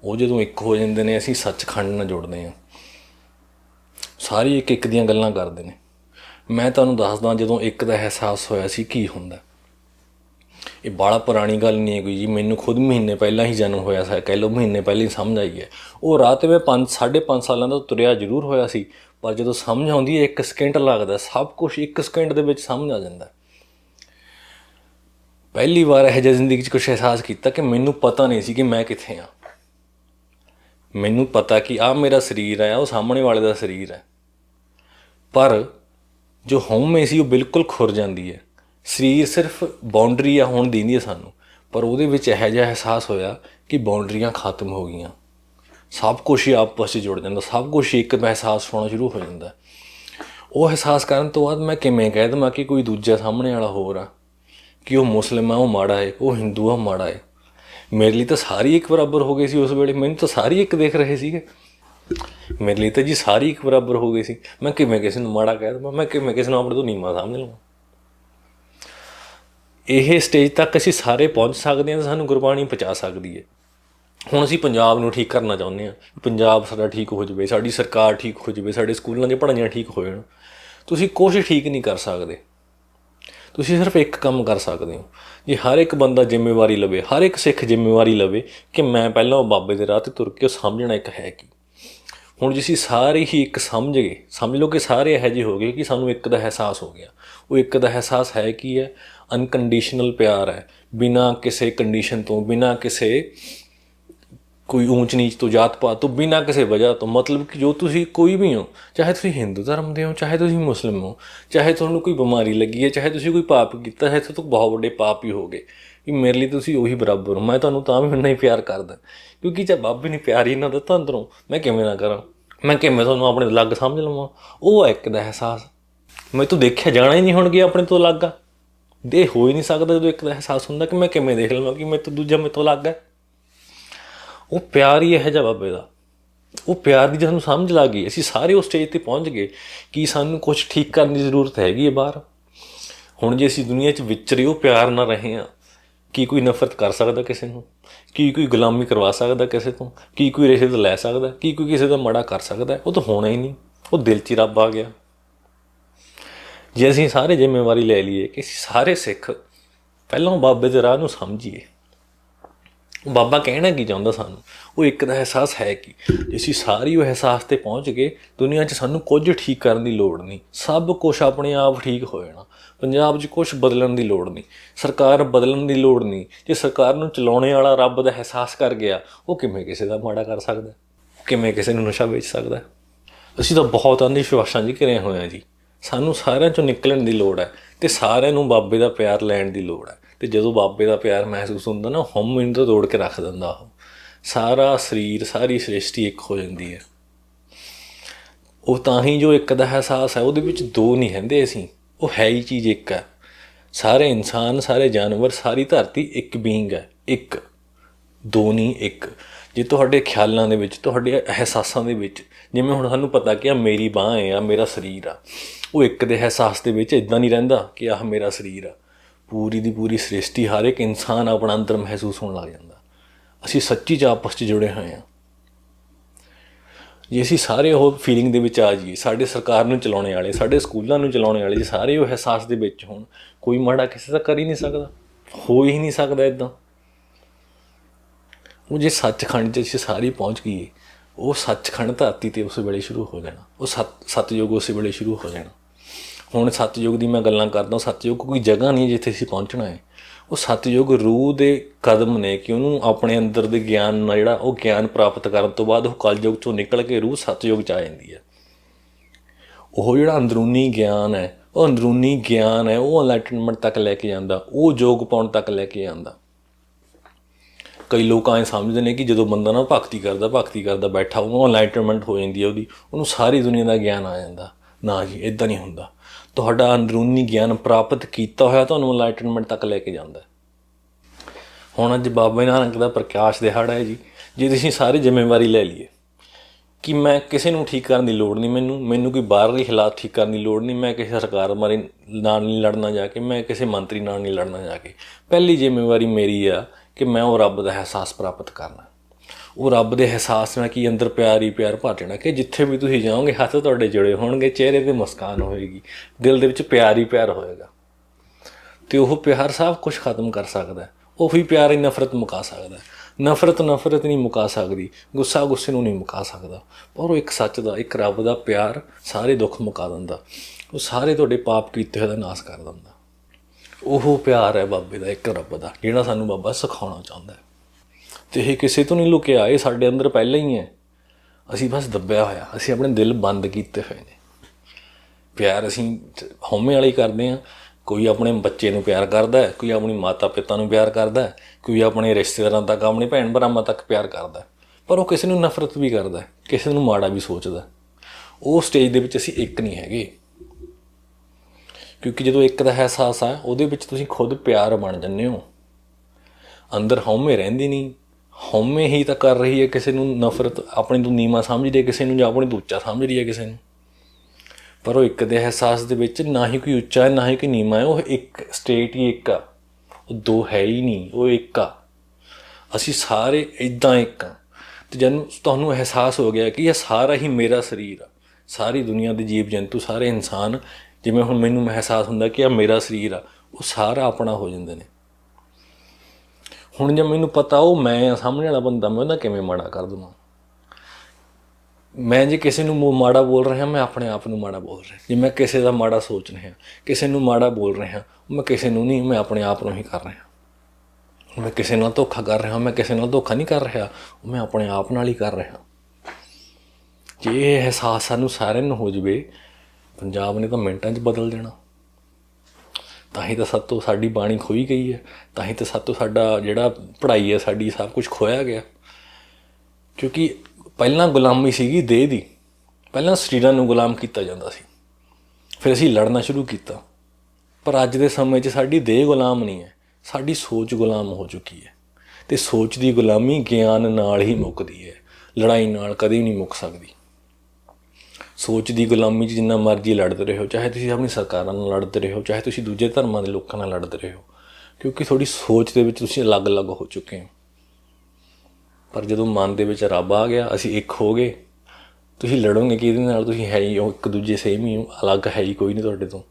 ਉਹ ਜਦੋਂ ਇੱਕ ਹੋ ਜਾਂਦੇ ਨੇ, ਅਸੀਂ ਸੱਚਖੰਡ ਨਾਲ ਜੁੜਦੇ ਹਾਂ। ਸਾਰੀ ਇੱਕ ਇੱਕ ਦੀਆਂ ਗੱਲਾਂ ਕਰਦੇ ਨੇ। ਮੈਂ ਤੁਹਾਨੂੰ ਦੱਸਦਾ ਜਦੋਂ ਇੱਕ ਦਾ ਅਹਿਸਾਸ ਹੋਇਆ ਸੀ ਕੀ ਹੁੰਦਾ ਇਹ ਬਾਲਾ ਪੁਰਾਣੀ ਗੱਲ ਨਹੀਂ ਹੈ ਕੋਈ ਜੀ, ਮੈਨੂੰ ਖੁਦ ਮਹੀਨੇ ਪਹਿਲਾਂ ਹੀ ਜਨਮ ਹੋਇਆ ਸੀ, ਕਹਿ ਲਓ ਮਹੀਨੇ ਪਹਿਲਾਂ ਹੀ ਸਮਝ ਆਈ ਹੈ। ਉਹ ਰਾਤ ਮੈਂ 5 5.5 ਸਾਲਾਂ ਦਾ ਤੁਰਿਆ ਜ਼ਰੂਰ ਹੋਇਆ ਸੀ। ਪਰ ਜਦੋਂ ਸਮਝ ਆਉਂਦੀ ਹੈ, ਇੱਕ ਸਕਿੰਟ ਲੱਗਦਾ ਸਭ ਕੁਝ ਇੱਕ ਸਕਿੰਟ ਦੇ ਵਿੱਚ ਸਮਝ ਆ ਜਾਂਦਾ ਪਹਿਲੀ ਵਾਰ ਇਹ ਜਿਹਾ ਜ਼ਿੰਦਗੀ 'ਚ ਕੁਝ ਅਹਿਸਾਸ ਕੀਤਾ ਕਿ ਮੈਨੂੰ ਪਤਾ ਨਹੀਂ ਸੀ ਕਿ ਮੈਂ ਕਿੱਥੇ ਆ ਮੈਨੂੰ ਪਤਾ ਕਿ ਆ ਮੇਰਾ ਸਰੀਰ ਹੈ, ਉਹ ਸਾਹਮਣੇ ਵਾਲੇ ਦਾ ਸਰੀਰ ਹੈ। ਪਰ ਜੋ ਹਉਮੈ ਸੀ, ਉਹ ਬਿਲਕੁਲ ਖੁਰ ਜਾਂਦੀ ਹੈ। ਸਰੀਰ ਸਿਰਫ ਬਾਉਂਡਰੀ ਆ ਹੋਣ ਦਿੰਦੀ ਹੈ ਸਾਨੂੰ, ਪਰ ਉਹਦੇ ਵਿੱਚ ਇਹ ਜਿਹਾ ਅਹਿਸਾਸ ਹੋਇਆ ਕਿ ਬਾਉਂਡਰੀਆਂ ਖਤਮ ਹੋ ਗਈਆਂ। ਸਭ ਕੁਝ ਹੀ ਆਪਸ ਵਿੱਚ ਜੁੜ ਜਾਂਦਾ, ਸਭ ਕੁਝ ਇੱਕ ਅਹਿਸਾਸ ਹੋਣਾ ਸ਼ੁਰੂ ਹੋ ਜਾਂਦਾ। ਉਹ ਅਹਿਸਾਸ ਕਰਨ ਤੋਂ ਬਾਅਦ ਮੈਂ ਕਿਵੇਂ ਕਹਿ ਦਵਾਂ ਕਿ ਕੋਈ ਦੂਜਾ ਸਾਹਮਣੇ ਵਾਲਾ ਹੋਰ ਆ? ਕਿ ਉਹ ਮੁਸਲਿਮ ਆ, ਉਹ ਮਾੜਾ ਹੈ ਉਹ ਹਿੰਦੂ ਆ ਮਾੜਾ ਹੈ ਮੇਰੇ ਲਈ ਤਾਂ ਸਾਰੀ ਇੱਕ ਬਰਾਬਰ ਹੋ ਗਏ ਸੀ ਉਸ ਵੇਲੇ, ਮੈਨੂੰ ਤਾਂ ਸਾਰੀ ਇੱਕ ਦੇਖ ਰਹੇ ਸੀਗੇ। ਮੇਰੇ ਲਈ ਤਾਂ ਜੀ ਸਾਰੀ ਇੱਕ ਬਰਾਬਰ ਹੋ ਗਈ ਸੀ। ਮੈਂ ਕਿਵੇਂ ਕਿਸੇ ਨੂੰ ਮਾੜਾ ਕਹਿ ਦਵਾਂ? ਮੈਂ ਕਿਵੇਂ ਕਿਸੇ ਨੂੰ ਆਪਣੇ ਤੋਂ ਨੀਵਾਂ ਸਮਝ ਲਵਾਂ? ਇਹ ਸਟੇਜ ਤੱਕ ਅਸੀਂ ਸਾਰੇ ਪਹੁੰਚ ਸਕਦੇ ਹਾਂ ਸਾਨੂੰ ਗੁਰਬਾਣੀ ਪਹੁੰਚਾ ਸਕਦੀ ਹੈ। ਹੁਣ ਅਸੀਂ ਪੰਜਾਬ ਨੂੰ ਠੀਕ ਕਰਨਾ ਚਾਹੁੰਦੇ ਹਾਂ ਪੰਜਾਬ ਸਾਡਾ ਠੀਕ ਹੋ ਜਾਵੇ, ਸਾਡੀ ਸਰਕਾਰ ਠੀਕ ਹੋ ਜਾਵੇ, ਸਾਡੇ ਸਕੂਲਾਂ ਦੀਆਂ ਪੜ੍ਹਾਈਆਂ ਠੀਕ ਹੋ ਜਾਣ। ਤੁਸੀਂ ਕੁਝ ਠੀਕ ਨਹੀਂ ਕਰ ਸਕਦੇ। ਤੁਸੀਂ ਸਿਰਫ ਇੱਕ ਕੰਮ ਕਰ ਸਕਦੇ ਹੋ। ਜੇ ਹਰ ਇੱਕ ਬੰਦਾ ਜ਼ਿੰਮੇਵਾਰੀ ਲਵੇ, ਹਰ ਇੱਕ ਸਿੱਖ ਜ਼ਿੰਮੇਵਾਰੀ ਲਵੇ ਕਿ ਮੈਂ ਪਹਿਲਾਂ ਉਹ ਬਾਬੇ ਦੇ ਰਾਹ ਤੇ ਤੁਰ ਕੇ ਉਹ ਸਮਝਣਾ ਇੱਕ ਹੈ ਕੀ। ਹੁਣ ਜਿਸੀ ਸਾਰੇ ਹੀ ਇੱਕ ਸਮਝ ਗਏ, ਸਮਝ ਲਓ ਕਿ ਸਾਰੇ ਇਹੋ ਜਿਹੇ ਹੋ ਗਏ ਕਿ ਸਾਨੂੰ ਇੱਕ ਦਾ ਅਹਿਸਾਸ ਹੋ ਗਿਆ। ਉਹ ਇੱਕ ਦਾ ਅਹਿਸਾਸ ਹੈ ਕੀ ਹੈ? ਅਨਕੰਡੀਸ਼ਨਲ ਪਿਆਰ ਹੈ। ਬਿਨਾ ਕਿਸੇ ਕੰਡੀਸ਼ਨ ਤੋਂ, ਬਿਨਾ ਕਿਸੇ ਕੋਈ ਊਂਚ ਨੀਚ ਤੋਂ ਜਾਤ ਪਾਤ ਤੋਂ ਬਿਨਾਂ ਕਿਸੇ ਵਜ੍ਹਾ ਤੋਂ, ਮਤਲਬ ਕਿ ਜੋ ਤੁਸੀਂ ਕੋਈ ਵੀ ਹੋ, ਚਾਹੇ ਤੁਸੀਂ ਹਿੰਦੂ ਧਰਮ ਦੇ ਹੋ, ਚਾਹੇ ਤੁਸੀਂ ਮੁਸਲਿਮ ਹੋ, ਚਾਹੇ ਤੁਹਾਨੂੰ ਕੋਈ ਬਿਮਾਰੀ ਲੱਗੀ ਹੈ, ਚਾਹੇ ਤੁਸੀਂ ਕੋਈ ਪਾਪ ਕੀਤਾ ਹੈ ਤਾਂ ਬਹੁਤ ਵੱਡੇ ਪਾਪ ਹੀ ਹੋਗੇ ਕਿ ਮੇਰੇ ਲਈ ਤੁਸੀਂ ਉਹੀ ਬਰਾਬਰ ਹੋ। ਮੈਂ ਤੁਹਾਨੂੰ ਤਾਂ ਵੀ ਨਹੀਂ ਪਿਆਰ ਕਰਦਾ, ਕਿਉਂਕਿ ਜੇ ਬਾਬੇ ਨੇ ਪਿਆਰ ਹੀ ਨਾ ਦਿੱਤਾ ਅੰਦਰੋਂ, ਮੈਂ ਕਿਵੇਂ ਨਾ ਕਰਾਂ? ਮੈਂ ਕਿਵੇਂ ਤੁਹਾਨੂੰ ਆਪਣੇ ਅਲੱਗ ਸਮਝ ਲਵਾਂ? ਉਹ ਇੱਕ ਦਾ ਅਹਿਸਾਸ। ਮੈਂ ਤੂੰ ਦੇਖਿਆ ਜਾਣਾ ਹੀ ਨਹੀਂ ਹੋਣਗੇ ਆਪਣੇ ਤੋਂ ਅਲੱਗ ਆ। ਦੇ ਹੋ ਹੀ ਨਹੀਂ ਸਕਦਾ ਜਦੋਂ ਇੱਕ ਦਾ ਅਹਿਸਾਸ ਹੁੰਦਾ ਕਿ ਮੈਂ ਕਿਵੇਂ ਦੇਖ ਲਵਾਂ ਕਿ ਮੈਂ ਤੋਂ ਦੂਜਾ ਮੇਰੇ ਤੋਂ ਅਲੱਗ ਹੈ ਉਹ ਪਿਆਰ ਹੀ ਇਹ ਜਿਹਾ ਬਾਬੇ ਦਾ। ਉਹ ਪਿਆਰ ਦੀ ਸਾਨੂੰ ਸਮਝ ਲੱਗ ਗਈ। ਅਸੀਂ ਸਾਰੇ ਉਸ ਸਟੇਜ ਤੇ ਪਹੁੰਚ ਗਏ ਕਿ ਸਾਨੂੰ ਕੁਝ ਠੀਕ ਕਰਨ ਦੀ ਜ਼ਰੂਰਤ ਹੈਗੀ ਹੈ ਬਾਹਰ। ਹੁਣ ਜੇ ਅਸੀਂ ਦੁਨੀਆ 'ਚ ਵਿਚਰੇ ਉਹ ਪਿਆਰ ਨਾ ਰਹੇ ਆ ਕੀ ਕੋਈ ਨਫ਼ਰਤ ਕਰ ਸਕਦਾ ਕਿਸੇ ਨੂੰ? ਕੀ ਕੋਈ ਗੁਲਾਮੀ ਕਰਵਾ ਸਕਦਾ ਕਿਸੇ ਤੋਂ? ਕੀ ਕੋਈ ਰਿਸ਼ਵਤ ਲੈ ਸਕਦਾ? ਕੀ ਕੋਈ ਕਿਸੇ ਦਾ ਮਾੜਾ ਕਰ ਸਕਦਾ? ਉਹ ਤਾਂ ਹੋਣਾ ਹੀ ਨਹੀਂ। ਉਹ ਦਿਲ 'ਚ ਰੱਬ ਆ ਗਿਆ। ਜੇ ਅਸੀਂ ਸਾਰੇ ਜ਼ਿੰਮੇਵਾਰੀ ਲੈ ਲਈਏ ਕਿ ਸਾਰੇ ਸਿੱਖ, ਪਹਿਲਾਂ ਬਾਬੇ ਦੇ ਰਾਹ ਨੂੰ ਸਮਝੀਏ। ਬਾਬਾ ਕਹਿਣਾ ਕੀ ਚਾਹੁੰਦਾ ਸਾਨੂੰ? ਉਹ ਇੱਕ ਦਾ ਅਹਿਸਾਸ ਹੈ ਕਿ ਜੇ ਅਸੀਂ ਸਾਰੀ ਉਹ ਅਹਿਸਾਸ ਤੇ ਪਹੁੰਚ ਗਏ, ਦੁਨੀਆ 'ਚ ਸਾਨੂੰ ਕੁਝ ਠੀਕ ਕਰਨ ਦੀ ਲੋੜ ਨਹੀਂ। ਸਭ ਕੁਝ ਆਪਣੇ ਆਪ ਠੀਕ ਹੋ ਜਾਣਾ। ਪੰਜਾਬ 'ਚ ਕੁਝ ਬਦਲਣ ਦੀ ਲੋੜ ਨਹੀਂ। ਸਰਕਾਰ ਬਦਲਣ ਦੀ ਲੋੜ ਨਹੀਂ। ਜੇ ਸਰਕਾਰ ਨੂੰ ਚਲਾਉਣੇ ਵਾਲਾ ਰੱਬ ਦਾ ਅਹਿਸਾਸ ਕਰ ਗਿਆ, ਉਹ ਕਿਵੇਂ ਕਿਸੇ ਦਾ ਮਾੜਾ ਕਰ ਸਕਦਾ ਕਿਵੇਂ ਕਿਸੇ ਨੂੰ ਨਸ਼ਾ ਵੇਚ ਸਕਦਾ ਅਸੀਂ ਤਾਂ ਬਹੁਤ ਅੰਧੀ ਵਿਸ਼ਵਾਸਾਂ 'ਚ ਘਿਰੇ ਹੋਏ ਆ ਜੀ। ਸਾਨੂੰ ਸਾਰਿਆਂ 'ਚੋਂ ਨਿਕਲਣ ਦੀ ਲੋੜ ਹੈ ਤੇ ਸਾਰਿਆਂ ਨੂੰ ਬਾਬੇ ਦਾ ਪਿਆਰ ਲੈਣ ਦੀ ਲੋੜ ਹੈ। ਤੇ ਜਦੋਂ ਬਾਬੇ ਦਾ ਪਿਆਰ ਮਹਿਸੂਸ ਹੁੰਦਾ ਨਾ ਹਮ ਮੈਨੂੰ ਤਾਂ ਤੋੜ ਕੇ ਰੱਖ ਦਿੰਦਾ ਉਹ। ਸਾਰਾ ਸਰੀਰ, ਸਾਰੀ ਸ੍ਰਿਸ਼ਟੀ ਇੱਕ ਹੋ ਜਾਂਦੀ ਹੈ। ਉਹ ਤਾਂ ਹੀ ਜੋ ਇੱਕ ਦਾ ਅਹਿਸਾਸ ਹੈ, ਉਹਦੇ ਵਿੱਚ ਦੋ ਨਹੀਂ ਹੁੰਦੇ ਅਸੀਂ। ਉਹ ਹੈ ਹੀ ਚੀਜ਼ ਇੱਕ ਹੈ। ਸਾਰੇ ਇਨਸਾਨ, ਸਾਰੇ ਜਾਨਵਰ, ਸਾਰੀ ਧਰਤੀ ਇੱਕ ਬੀਇੰਗ ਹੈ। ਇੱਕ। ਦੋ ਨਹੀਂ, ਇੱਕ। ਜੇ ਤੁਹਾਡੇ ਖਿਆਲਾਂ ਦੇ ਵਿੱਚ, ਤੁਹਾਡੇ ਅਹਿਸਾਸਾਂ ਦੇ ਵਿੱਚ, ਜਿਵੇਂ ਹੁਣ ਸਾਨੂੰ ਪਤਾ ਕਿ ਆ ਮੇਰੀ ਬਾਹ ਹੈ ਆ ਮੇਰਾ ਸਰੀਰ ਆ, ਉਹ ਇੱਕ ਦੇ ਅਹਿਸਾਸ ਦੇ ਵਿੱਚ ਇਦਾਂ ਨਹੀਂ ਰਹਿੰਦਾ ਕਿ ਆਹ ਮੇਰਾ ਸਰੀਰ ਆ। ਪੂਰੀ ਦੀ ਪੂਰੀ ਸ੍ਰਿਸ਼ਟੀ ਹਰ ਇੱਕ ਇਨਸਾਨ ਆਪਣਾ ਅੰਦਰ ਮਹਿਸੂਸ ਹੋਣ ਲੱਗ ਜਾਂਦਾ। ਅਸੀਂ ਸੱਚੀ ਚ ਆਪਸ ਚ ਜੁੜੇ ਹੋਏ ਹਾਂ। ਜੇ ਅਸੀਂ ਸਾਰੇ ਉਹ ਫੀਲਿੰਗ ਦੇ ਵਿੱਚ ਆ ਜਾਈਏ, ਸਾਡੇ ਸਰਕਾਰ ਨੂੰ ਚਲਾਉਣੇ ਵਾਲੇ, ਸਾਡੇ ਸਕੂਲਾਂ ਨੂੰ ਚਲਾਉਣੇ ਵਾਲੇ ਜੇ ਸਾਰੇ ਉਹ ਅਹਿਸਾਸ ਦੇ ਵਿੱਚ ਹੋਣ, ਕੋਈ ਮਾੜਾ ਕਿਸੇ ਦਾ ਕਰ ਹੀ ਨਹੀਂ ਸਕਦਾ। ਹੋ ਹੀ ਨਹੀਂ ਸਕਦਾ ਇਦਾਂ ਉਹ ਜੇ ਸੱਚਖੰਡ 'ਚ ਅਸੀਂ ਸਾਰੀ ਪਹੁੰਚ ਗਈ ਉਹ ਸੱਚਖੰਡ ਧਰਤੀ ਤੇ ਉਸ ਵੇਲੇ ਸ਼ੁਰੂ ਹੋ ਜਾਣਾ। ਉਹ ਸਤ ਸਤਯੁਗ ਉਸ ਵੇਲੇ ਸ਼ੁਰੂ ਹੋ ਜਾਣਾ। ਹੁਣ ਸਤਯੁਗ ਦੀ ਮੈਂ ਗੱਲਾਂ ਕਰਦਾ ਸਤਯੁਗ ਕੋਈ ਜਗ੍ਹਾ ਨਹੀਂ ਜਿੱਥੇ ਅਸੀਂ ਪਹੁੰਚਣਾ ਹੈ। ਉਹ ਸਤਯੁਗ ਰੂਹ ਦੇ ਕਦਮ ਨੇ ਕਿ ਉਹਨੂੰ ਆਪਣੇ ਅੰਦਰ ਦੇ ਗਿਆਨ ਨਾਲ ਜਿਹੜਾ ਉਹ ਗਿਆਨ ਪ੍ਰਾਪਤ ਕਰਨ ਤੋਂ ਬਾਅਦ ਉਹ ਕਲਯੁਗ ਚੋਂ ਨਿਕਲ ਕੇ ਰੂਹ ਸਤਯੁਗ ਚ ਆ ਜਾਂਦੀ ਹੈ। ਉਹ ਜਿਹੜਾ ਅੰਦਰੂਨੀ ਗਿਆਨ ਹੈ, ਉਹ ਅੰਦਰੂਨੀ ਗਿਆਨ ਹੈ, ਉਹ ਐਨਲਾਈਟਨਮੈਂਟ ਤੱਕ ਲੈ ਕੇ ਜਾਂਦਾ, ਉਹ ਜੋਗ ਪਾਉਣ ਤੱਕ ਲੈ ਕੇ ਜਾਂਦਾ। ਕਈ ਲੋਕ ਐਂ ਸਮਝਦੇ ਨੇ ਕਿ ਜਦੋਂ ਬੰਦਾ ਨਾ ਭਗਤੀ ਕਰਦਾ ਭਗਤੀ ਕਰਦਾ ਬੈਠਾ, ਉਹਨੂੰ ਐਨਲਾਈਟਨਮੈਂਟ ਹੋ ਜਾਂਦੀ ਹੈ ਉਹਦੀ, ਉਹਨੂੰ ਸਾਰੀ ਦੁਨੀਆ ਦਾ ਗਿਆਨ ਆ ਜਾਂਦਾ। ਨਾ ਜੀ ਇਦਾਂ ਨਹੀਂ ਹੁੰਦਾ। ਤੁਹਾਡਾ ਅੰਦਰੂਨੀ ਗਿਆਨ ਪ੍ਰਾਪਤ ਕੀਤਾ ਹੋਇਆ, ਤੁਹਾਨੂੰ ਐਨਲਾਈਟਨਮੈਂਟ ਤੱਕ ਲੈ ਕੇ ਜਾਂਦਾ ਹੁਣ ਅੱਜ ਬਾਬਾ ਨਾਨਕ ਦਾ ਪ੍ਰਕਾਸ਼ ਦਿਹਾੜਾ ਹੈ ਜੀ। ਜੇ ਤੁਸੀਂ ਸਾਰੀ ਜ਼ਿੰਮੇਵਾਰੀ ਲੈ ਲਈਏ ਕਿ ਮੈਂ ਕਿਸੇ ਨੂੰ ਠੀਕ ਕਰਨ ਦੀ ਲੋੜ ਨਹੀਂ ਮੈਨੂੰ ਮੈਨੂੰ ਕੋਈ ਬਾਹਰਲੀ ਹਾਲਾਤ ਠੀਕ ਕਰਨ ਦੀ ਲੋੜ ਨਹੀਂ, ਮੈਂ ਕਿਸੇ ਸਰਕਾਰ ਮਾਰੇ ਨਾਲ ਨਹੀਂ ਲੜਨਾ ਜਾ ਕੇ, ਮੈਂ ਕਿਸੇ ਮੰਤਰੀ ਨਾਲ ਨਹੀਂ ਲੜਨਾ ਜਾ ਕੇ। ਪਹਿਲੀ ਜ਼ਿੰਮੇਵਾਰੀ ਮੇਰੀ ਆ ਕਿ ਮੈਂ ਉਹ ਰੱਬ ਦਾ ਅਹਿਸਾਸ ਪ੍ਰਾਪਤ ਕਰਨਾ। ਉਹ ਰੱਬ ਦੇ ਅਹਿਸਾਸ ਨਾਲ ਕੀ ਅੰਦਰ ਪਿਆਰ ਹੀ ਪਿਆਰ ਭਰ ਜਾਣਾ ਕਿ ਜਿੱਥੇ ਵੀ ਤੁਸੀਂ ਜਾਓਗੇ, ਹੱਥ ਤੁਹਾਡੇ ਜੁੜੇ ਹੋਣਗੇ, ਚਿਹਰੇ ਤੇ ਮੁਸਕਾਨ ਹੋਏਗੀ, ਦਿਲ ਦੇ ਵਿੱਚ ਪਿਆਰ ਹੀ ਪਿਆਰ ਹੋਏਗਾ। ਤੇ ਉਹ ਪਿਆਰ ਸਭ ਕੁਝ ਖਤਮ ਕਰ ਸਕਦਾ ਉਹ ਉਹੀ ਪਿਆਰ ਹੀ ਨਫ਼ਰਤ ਮੁਕਾ ਸਕਦਾ ਨਫ਼ਰਤ ਨਫ਼ਰਤ ਨਹੀਂ ਮੁਕਾ ਸਕਦੀ, ਗੁੱਸਾ ਗੁੱਸੇ ਨੂੰ ਨਹੀਂ ਮੁਕਾ ਸਕਦਾ। ਪਰ ਉਹ ਇੱਕ ਸੱਚ ਦਾ, ਇੱਕ ਰੱਬ ਦਾ ਪਿਆਰ ਸਾਰੇ ਦੁੱਖ ਮੁਕਾ ਦਿੰਦਾ। ਉਹ ਸਾਰੇ ਤੁਹਾਡੇ ਪਾਪ ਕੀਤੇ ਹੋਏ ਦਾ ਨਾਸ ਕਰ ਦਿੰਦਾ। ਉਹ ਪਿਆਰ ਹੈ ਬਾਬੇ ਦਾ, ਇੱਕ ਰੱਬ ਦਾ, ਜਿਹੜਾ ਸਾਨੂੰ ਬਾਬਾ ਸਿਖਾਉਣਾ ਚਾਹੁੰਦਾ ਹੈ। ਤੇ ਇਹ ਕਿਸੇ ਤੋਂ ਨਹੀਂ ਲੁਕਿਆ, ਇਹ ਸਾਡੇ ਅੰਦਰ ਪਹਿਲਾਂ ਹੀ ਹੈ। ਅਸੀਂ ਬਸ ਦੱਬਿਆ ਹੋਇਆ, ਅਸੀਂ ਆਪਣੇ ਦਿਲ ਬੰਦ ਕੀਤੇ ਹੋਏ ਨੇ। ਪਿਆਰ ਅਸੀਂ ਹਉਮੈ ਵਾਲੀ ਕਰਦੇ ਆ ਕੋਈ ਆਪਣੇ ਬੱਚੇ ਨੂੰ ਪਿਆਰ ਕਰਦਾ ਹੈ, ਕੋਈ ਆਪਣੀ ਮਾਤਾ ਪਿਤਾ ਨੂੰ ਪਿਆਰ ਕਰਦਾ ਹੈ, ਕੋਈ ਆਪਣੇ ਰਿਸ਼ਤੇਦਾਰਾਂ ਤੱਕ, ਆਪਣੇ ਭੈਣ ਭਰਾਵਾਂ ਤੱਕ ਪਿਆਰ ਕਰਦਾ ਪਰ ਉਹ ਕਿਸੇ ਨੂੰ ਨਫ਼ਰਤ ਵੀ ਕਰਦਾ ਕਿਸੇ ਨੂੰ ਮਾੜਾ ਵੀ ਸੋਚਦਾ ਉਹ ਸਟੇਜ ਦੇ ਵਿੱਚ ਅਸੀਂ ਇੱਕ ਨਹੀਂ ਹੈਗੇ। ਕਿਉਂਕਿ ਜਦੋਂ ਇੱਕ ਦਾ ਅਹਿਸਾਸ ਆ, ਉਹਦੇ ਵਿੱਚ ਤੁਸੀਂ ਖੁਦ ਪਿਆਰ ਬਣ ਜੰਨੇ ਹੋ। ਅੰਦਰ ਹਉਮੈ ਰਹਿੰਦੀ ਨਹੀਂ। ਹਉਮੈ ਹੀ ਤਾਂ ਕਰ ਰਹੀ ਹੈ ਕਿਸੇ ਨੂੰ ਨਫ਼ਰਤ, ਆਪਣੀ ਤੋਂ ਨੀਵਾ ਸਮਝਦੀ ਹੈ, ਕਿਸੇ ਨੂੰ ਜਾਂ ਆਪਣੀ ਤੋਂ ਉੱਚਾ ਸਮਝਦੀ ਹੈ ਕਿਸੇ ਨੂੰ। ਪਰ ਉਹ ਇੱਕ ਦੇ ਅਹਿਸਾਸ ਦੇ ਵਿੱਚ ਨਾ ਹੀ ਕੋਈ ਉੱਚਾ ਹੈ, ਨਾ ਹੀ ਕੋਈ ਨੀਵਾ ਹੈ, ਉਹ ਇੱਕ ਸਟੇਟ ਹੀ ਇੱਕ ਆ। ਉਹ ਦੋ ਹੈ ਹੀ ਨਹੀਂ, ਉਹ ਇੱਕ ਆ। ਅਸੀਂ ਸਾਰੇ ਇਦਾਂ ਇੱਕ ਆ ਤੇ ਜਦ ਤੁਹਾਨੂੰ ਅਹਿਸਾਸ ਹੋ ਗਿਆ ਕਿ ਇਹ ਸਾਰਾ ਹੀ ਮੇਰਾ ਸਰੀਰ ਆ, ਸਾਰੀ ਦੁਨੀਆ ਦੇ ਜੀਵ ਜੰਤੂ, ਸਾਰੇ ਇਨਸਾਨ, ਜਿਵੇਂ ਹੁਣ ਮੈਨੂੰ ਅਹਿਸਾਸ ਹੁੰਦਾ ਕਿ ਇਹ ਮੇਰਾ ਸਰੀਰ ਆ, ਉਹ ਸਾਰਾ ਆਪਣਾ ਹੋ ਜਾਂਦੇ ਨੇ। ਹੁਣ ਜੇ ਮੈਨੂੰ ਪਤਾ ਉਹ ਮੈਂ ਆ, ਸਾਹਮਣੇ ਵਾਲਾ ਬੰਦਾ, ਮੈਂ ਉਹਦਾ ਕਿਵੇਂ ਮਾੜਾ ਕਰ ਦੂੰਗਾ ਮੈਂ ਜੇ ਕਿਸੇ ਨੂੰ ਮੂੰਹ ਮਾੜਾ ਬੋਲ ਰਿਹਾ, ਮੈਂ ਆਪਣੇ ਆਪ ਨੂੰ ਮਾੜਾ ਬੋਲ ਰਿਹਾ। ਜੇ ਮੈਂ ਕਿਸੇ ਦਾ ਮਾੜਾ ਸੋਚ ਰਿਹਾ, ਕਿਸੇ ਨੂੰ ਮਾੜਾ ਬੋਲ ਰਿਹਾ, ਮੈਂ ਕਿਸੇ ਨੂੰ ਨਹੀਂ, ਮੈਂ ਆਪਣੇ ਆਪ ਨੂੰ ਹੀ ਕਰ ਰਿਹਾ। ਮੈਂ ਕਿਸੇ ਨਾਲ ਧੋਖਾ ਕਰ ਰਿਹਾ, ਮੈਂ ਕਿਸੇ ਨਾਲ ਧੋਖਾ ਨਹੀਂ ਕਰ ਰਿਹਾ ਮੈਂ ਆਪਣੇ ਆਪ ਨਾਲ ਹੀ ਕਰ ਰਿਹਾ। ਜੇ ਇਹ ਅਹਿਸਾਸ ਸਾਨੂੰ ਸਾਰਿਆਂ ਨੂੰ ਹੋ ਜਵੇ, ਪੰਜਾਬ ਨੇ ਤਾਂ ਮਿੰਟਾਂ 'ਚ ਬਦਲ ਦੇਣਾ। ਤਾਂ ਹੀ ਤਾਂ ਸਾਤੋਂ ਸਾਡੀ ਬਾਣੀ ਖੋਈ ਗਈ ਹੈ, ਤਾਂ ਹੀ ਤਾਂ ਸਾਤੋਂ ਸਾਡਾ ਜਿਹੜਾ ਪੜ੍ਹਾਈ ਹੈ, ਸਾਡੀ ਸਭ ਕੁਝ ਖੋਇਆ ਗਿਆ। ਕਿਉਂਕਿ ਪਹਿਲਾਂ ਗੁਲਾਮੀ ਸੀਗੀ ਦੇਹ ਦੀ, ਪਹਿਲਾਂ ਸਰੀਰਾਂ ਨੂੰ ਗੁਲਾਮ ਕੀਤਾ ਜਾਂਦਾ ਸੀ। ਫਿਰ ਅਸੀਂ ਲੜਨਾ ਸ਼ੁਰੂ ਕੀਤਾ। ਪਰ ਅੱਜ ਦੇ ਸਮੇਂ 'ਚ ਸਾਡੀ ਦੇਹ ਗੁਲਾਮ ਨਹੀਂ ਹੈ, ਸਾਡੀ ਸੋਚ ਗੁਲਾਮ ਹੋ ਚੁੱਕੀ ਹੈ। ਤੇ ਸੋਚ ਦੀ ਗੁਲਾਮੀ ਗਿਆਨ ਨਾਲ ਹੀ ਮੁੱਕਦੀ ਹੈ, ਲੜਾਈ ਨਾਲ ਕਦੇ ਨਹੀਂ ਮੁੱਕ ਸਕਦੀ। ਸੋਚ ਦੀ ਗੁਲਾਮੀ 'ਚ ਜਿੰਨਾ ਮਰਜ਼ੀ ਲੜਦੇ ਰਹੋ ਚਾਹੇ ਤੁਸੀਂ ਆਪਣੀ ਸਰਕਾਰਾਂ ਨਾਲ ਲੜਦੇ ਰਹੋ ਚਾਹੇ ਤੁਸੀਂ ਦੂਜੇ ਧਰਮਾਂ ਦੇ ਲੋਕਾਂ ਨਾਲ ਲੜਦੇ ਰਹੋ ਕਿਉਂਕਿ ਤੁਹਾਡੀ ਸੋਚ ਦੇ ਵਿੱਚ ਤੁਸੀਂ ਅਲੱਗ-ਅਲੱਗ ਹੋ ਚੁੱਕੇ ਹੋ। ਪਰ ਜਦੋਂ ਮਨ ਦੇ ਵਿੱਚ ਰੱਬ ਆ ਗਿਆ ਅਸੀਂ ਇੱਕ ਹੋ ਗਏ ਤੁਸੀਂ ਲੜੋਗੇ ਕਿ ਇਹਦੇ ਨਾਲ? ਤੁਸੀਂ ਹੈ ਹੀ ਹੋ ਇੱਕ ਦੂਜੇ ਸੇਮ ਹੀ ਅਲੱਗ ਹੈ ਹੀ ਕੋਈ ਨਹੀਂ ਤੁਹਾਡੇ ਤੋਂ।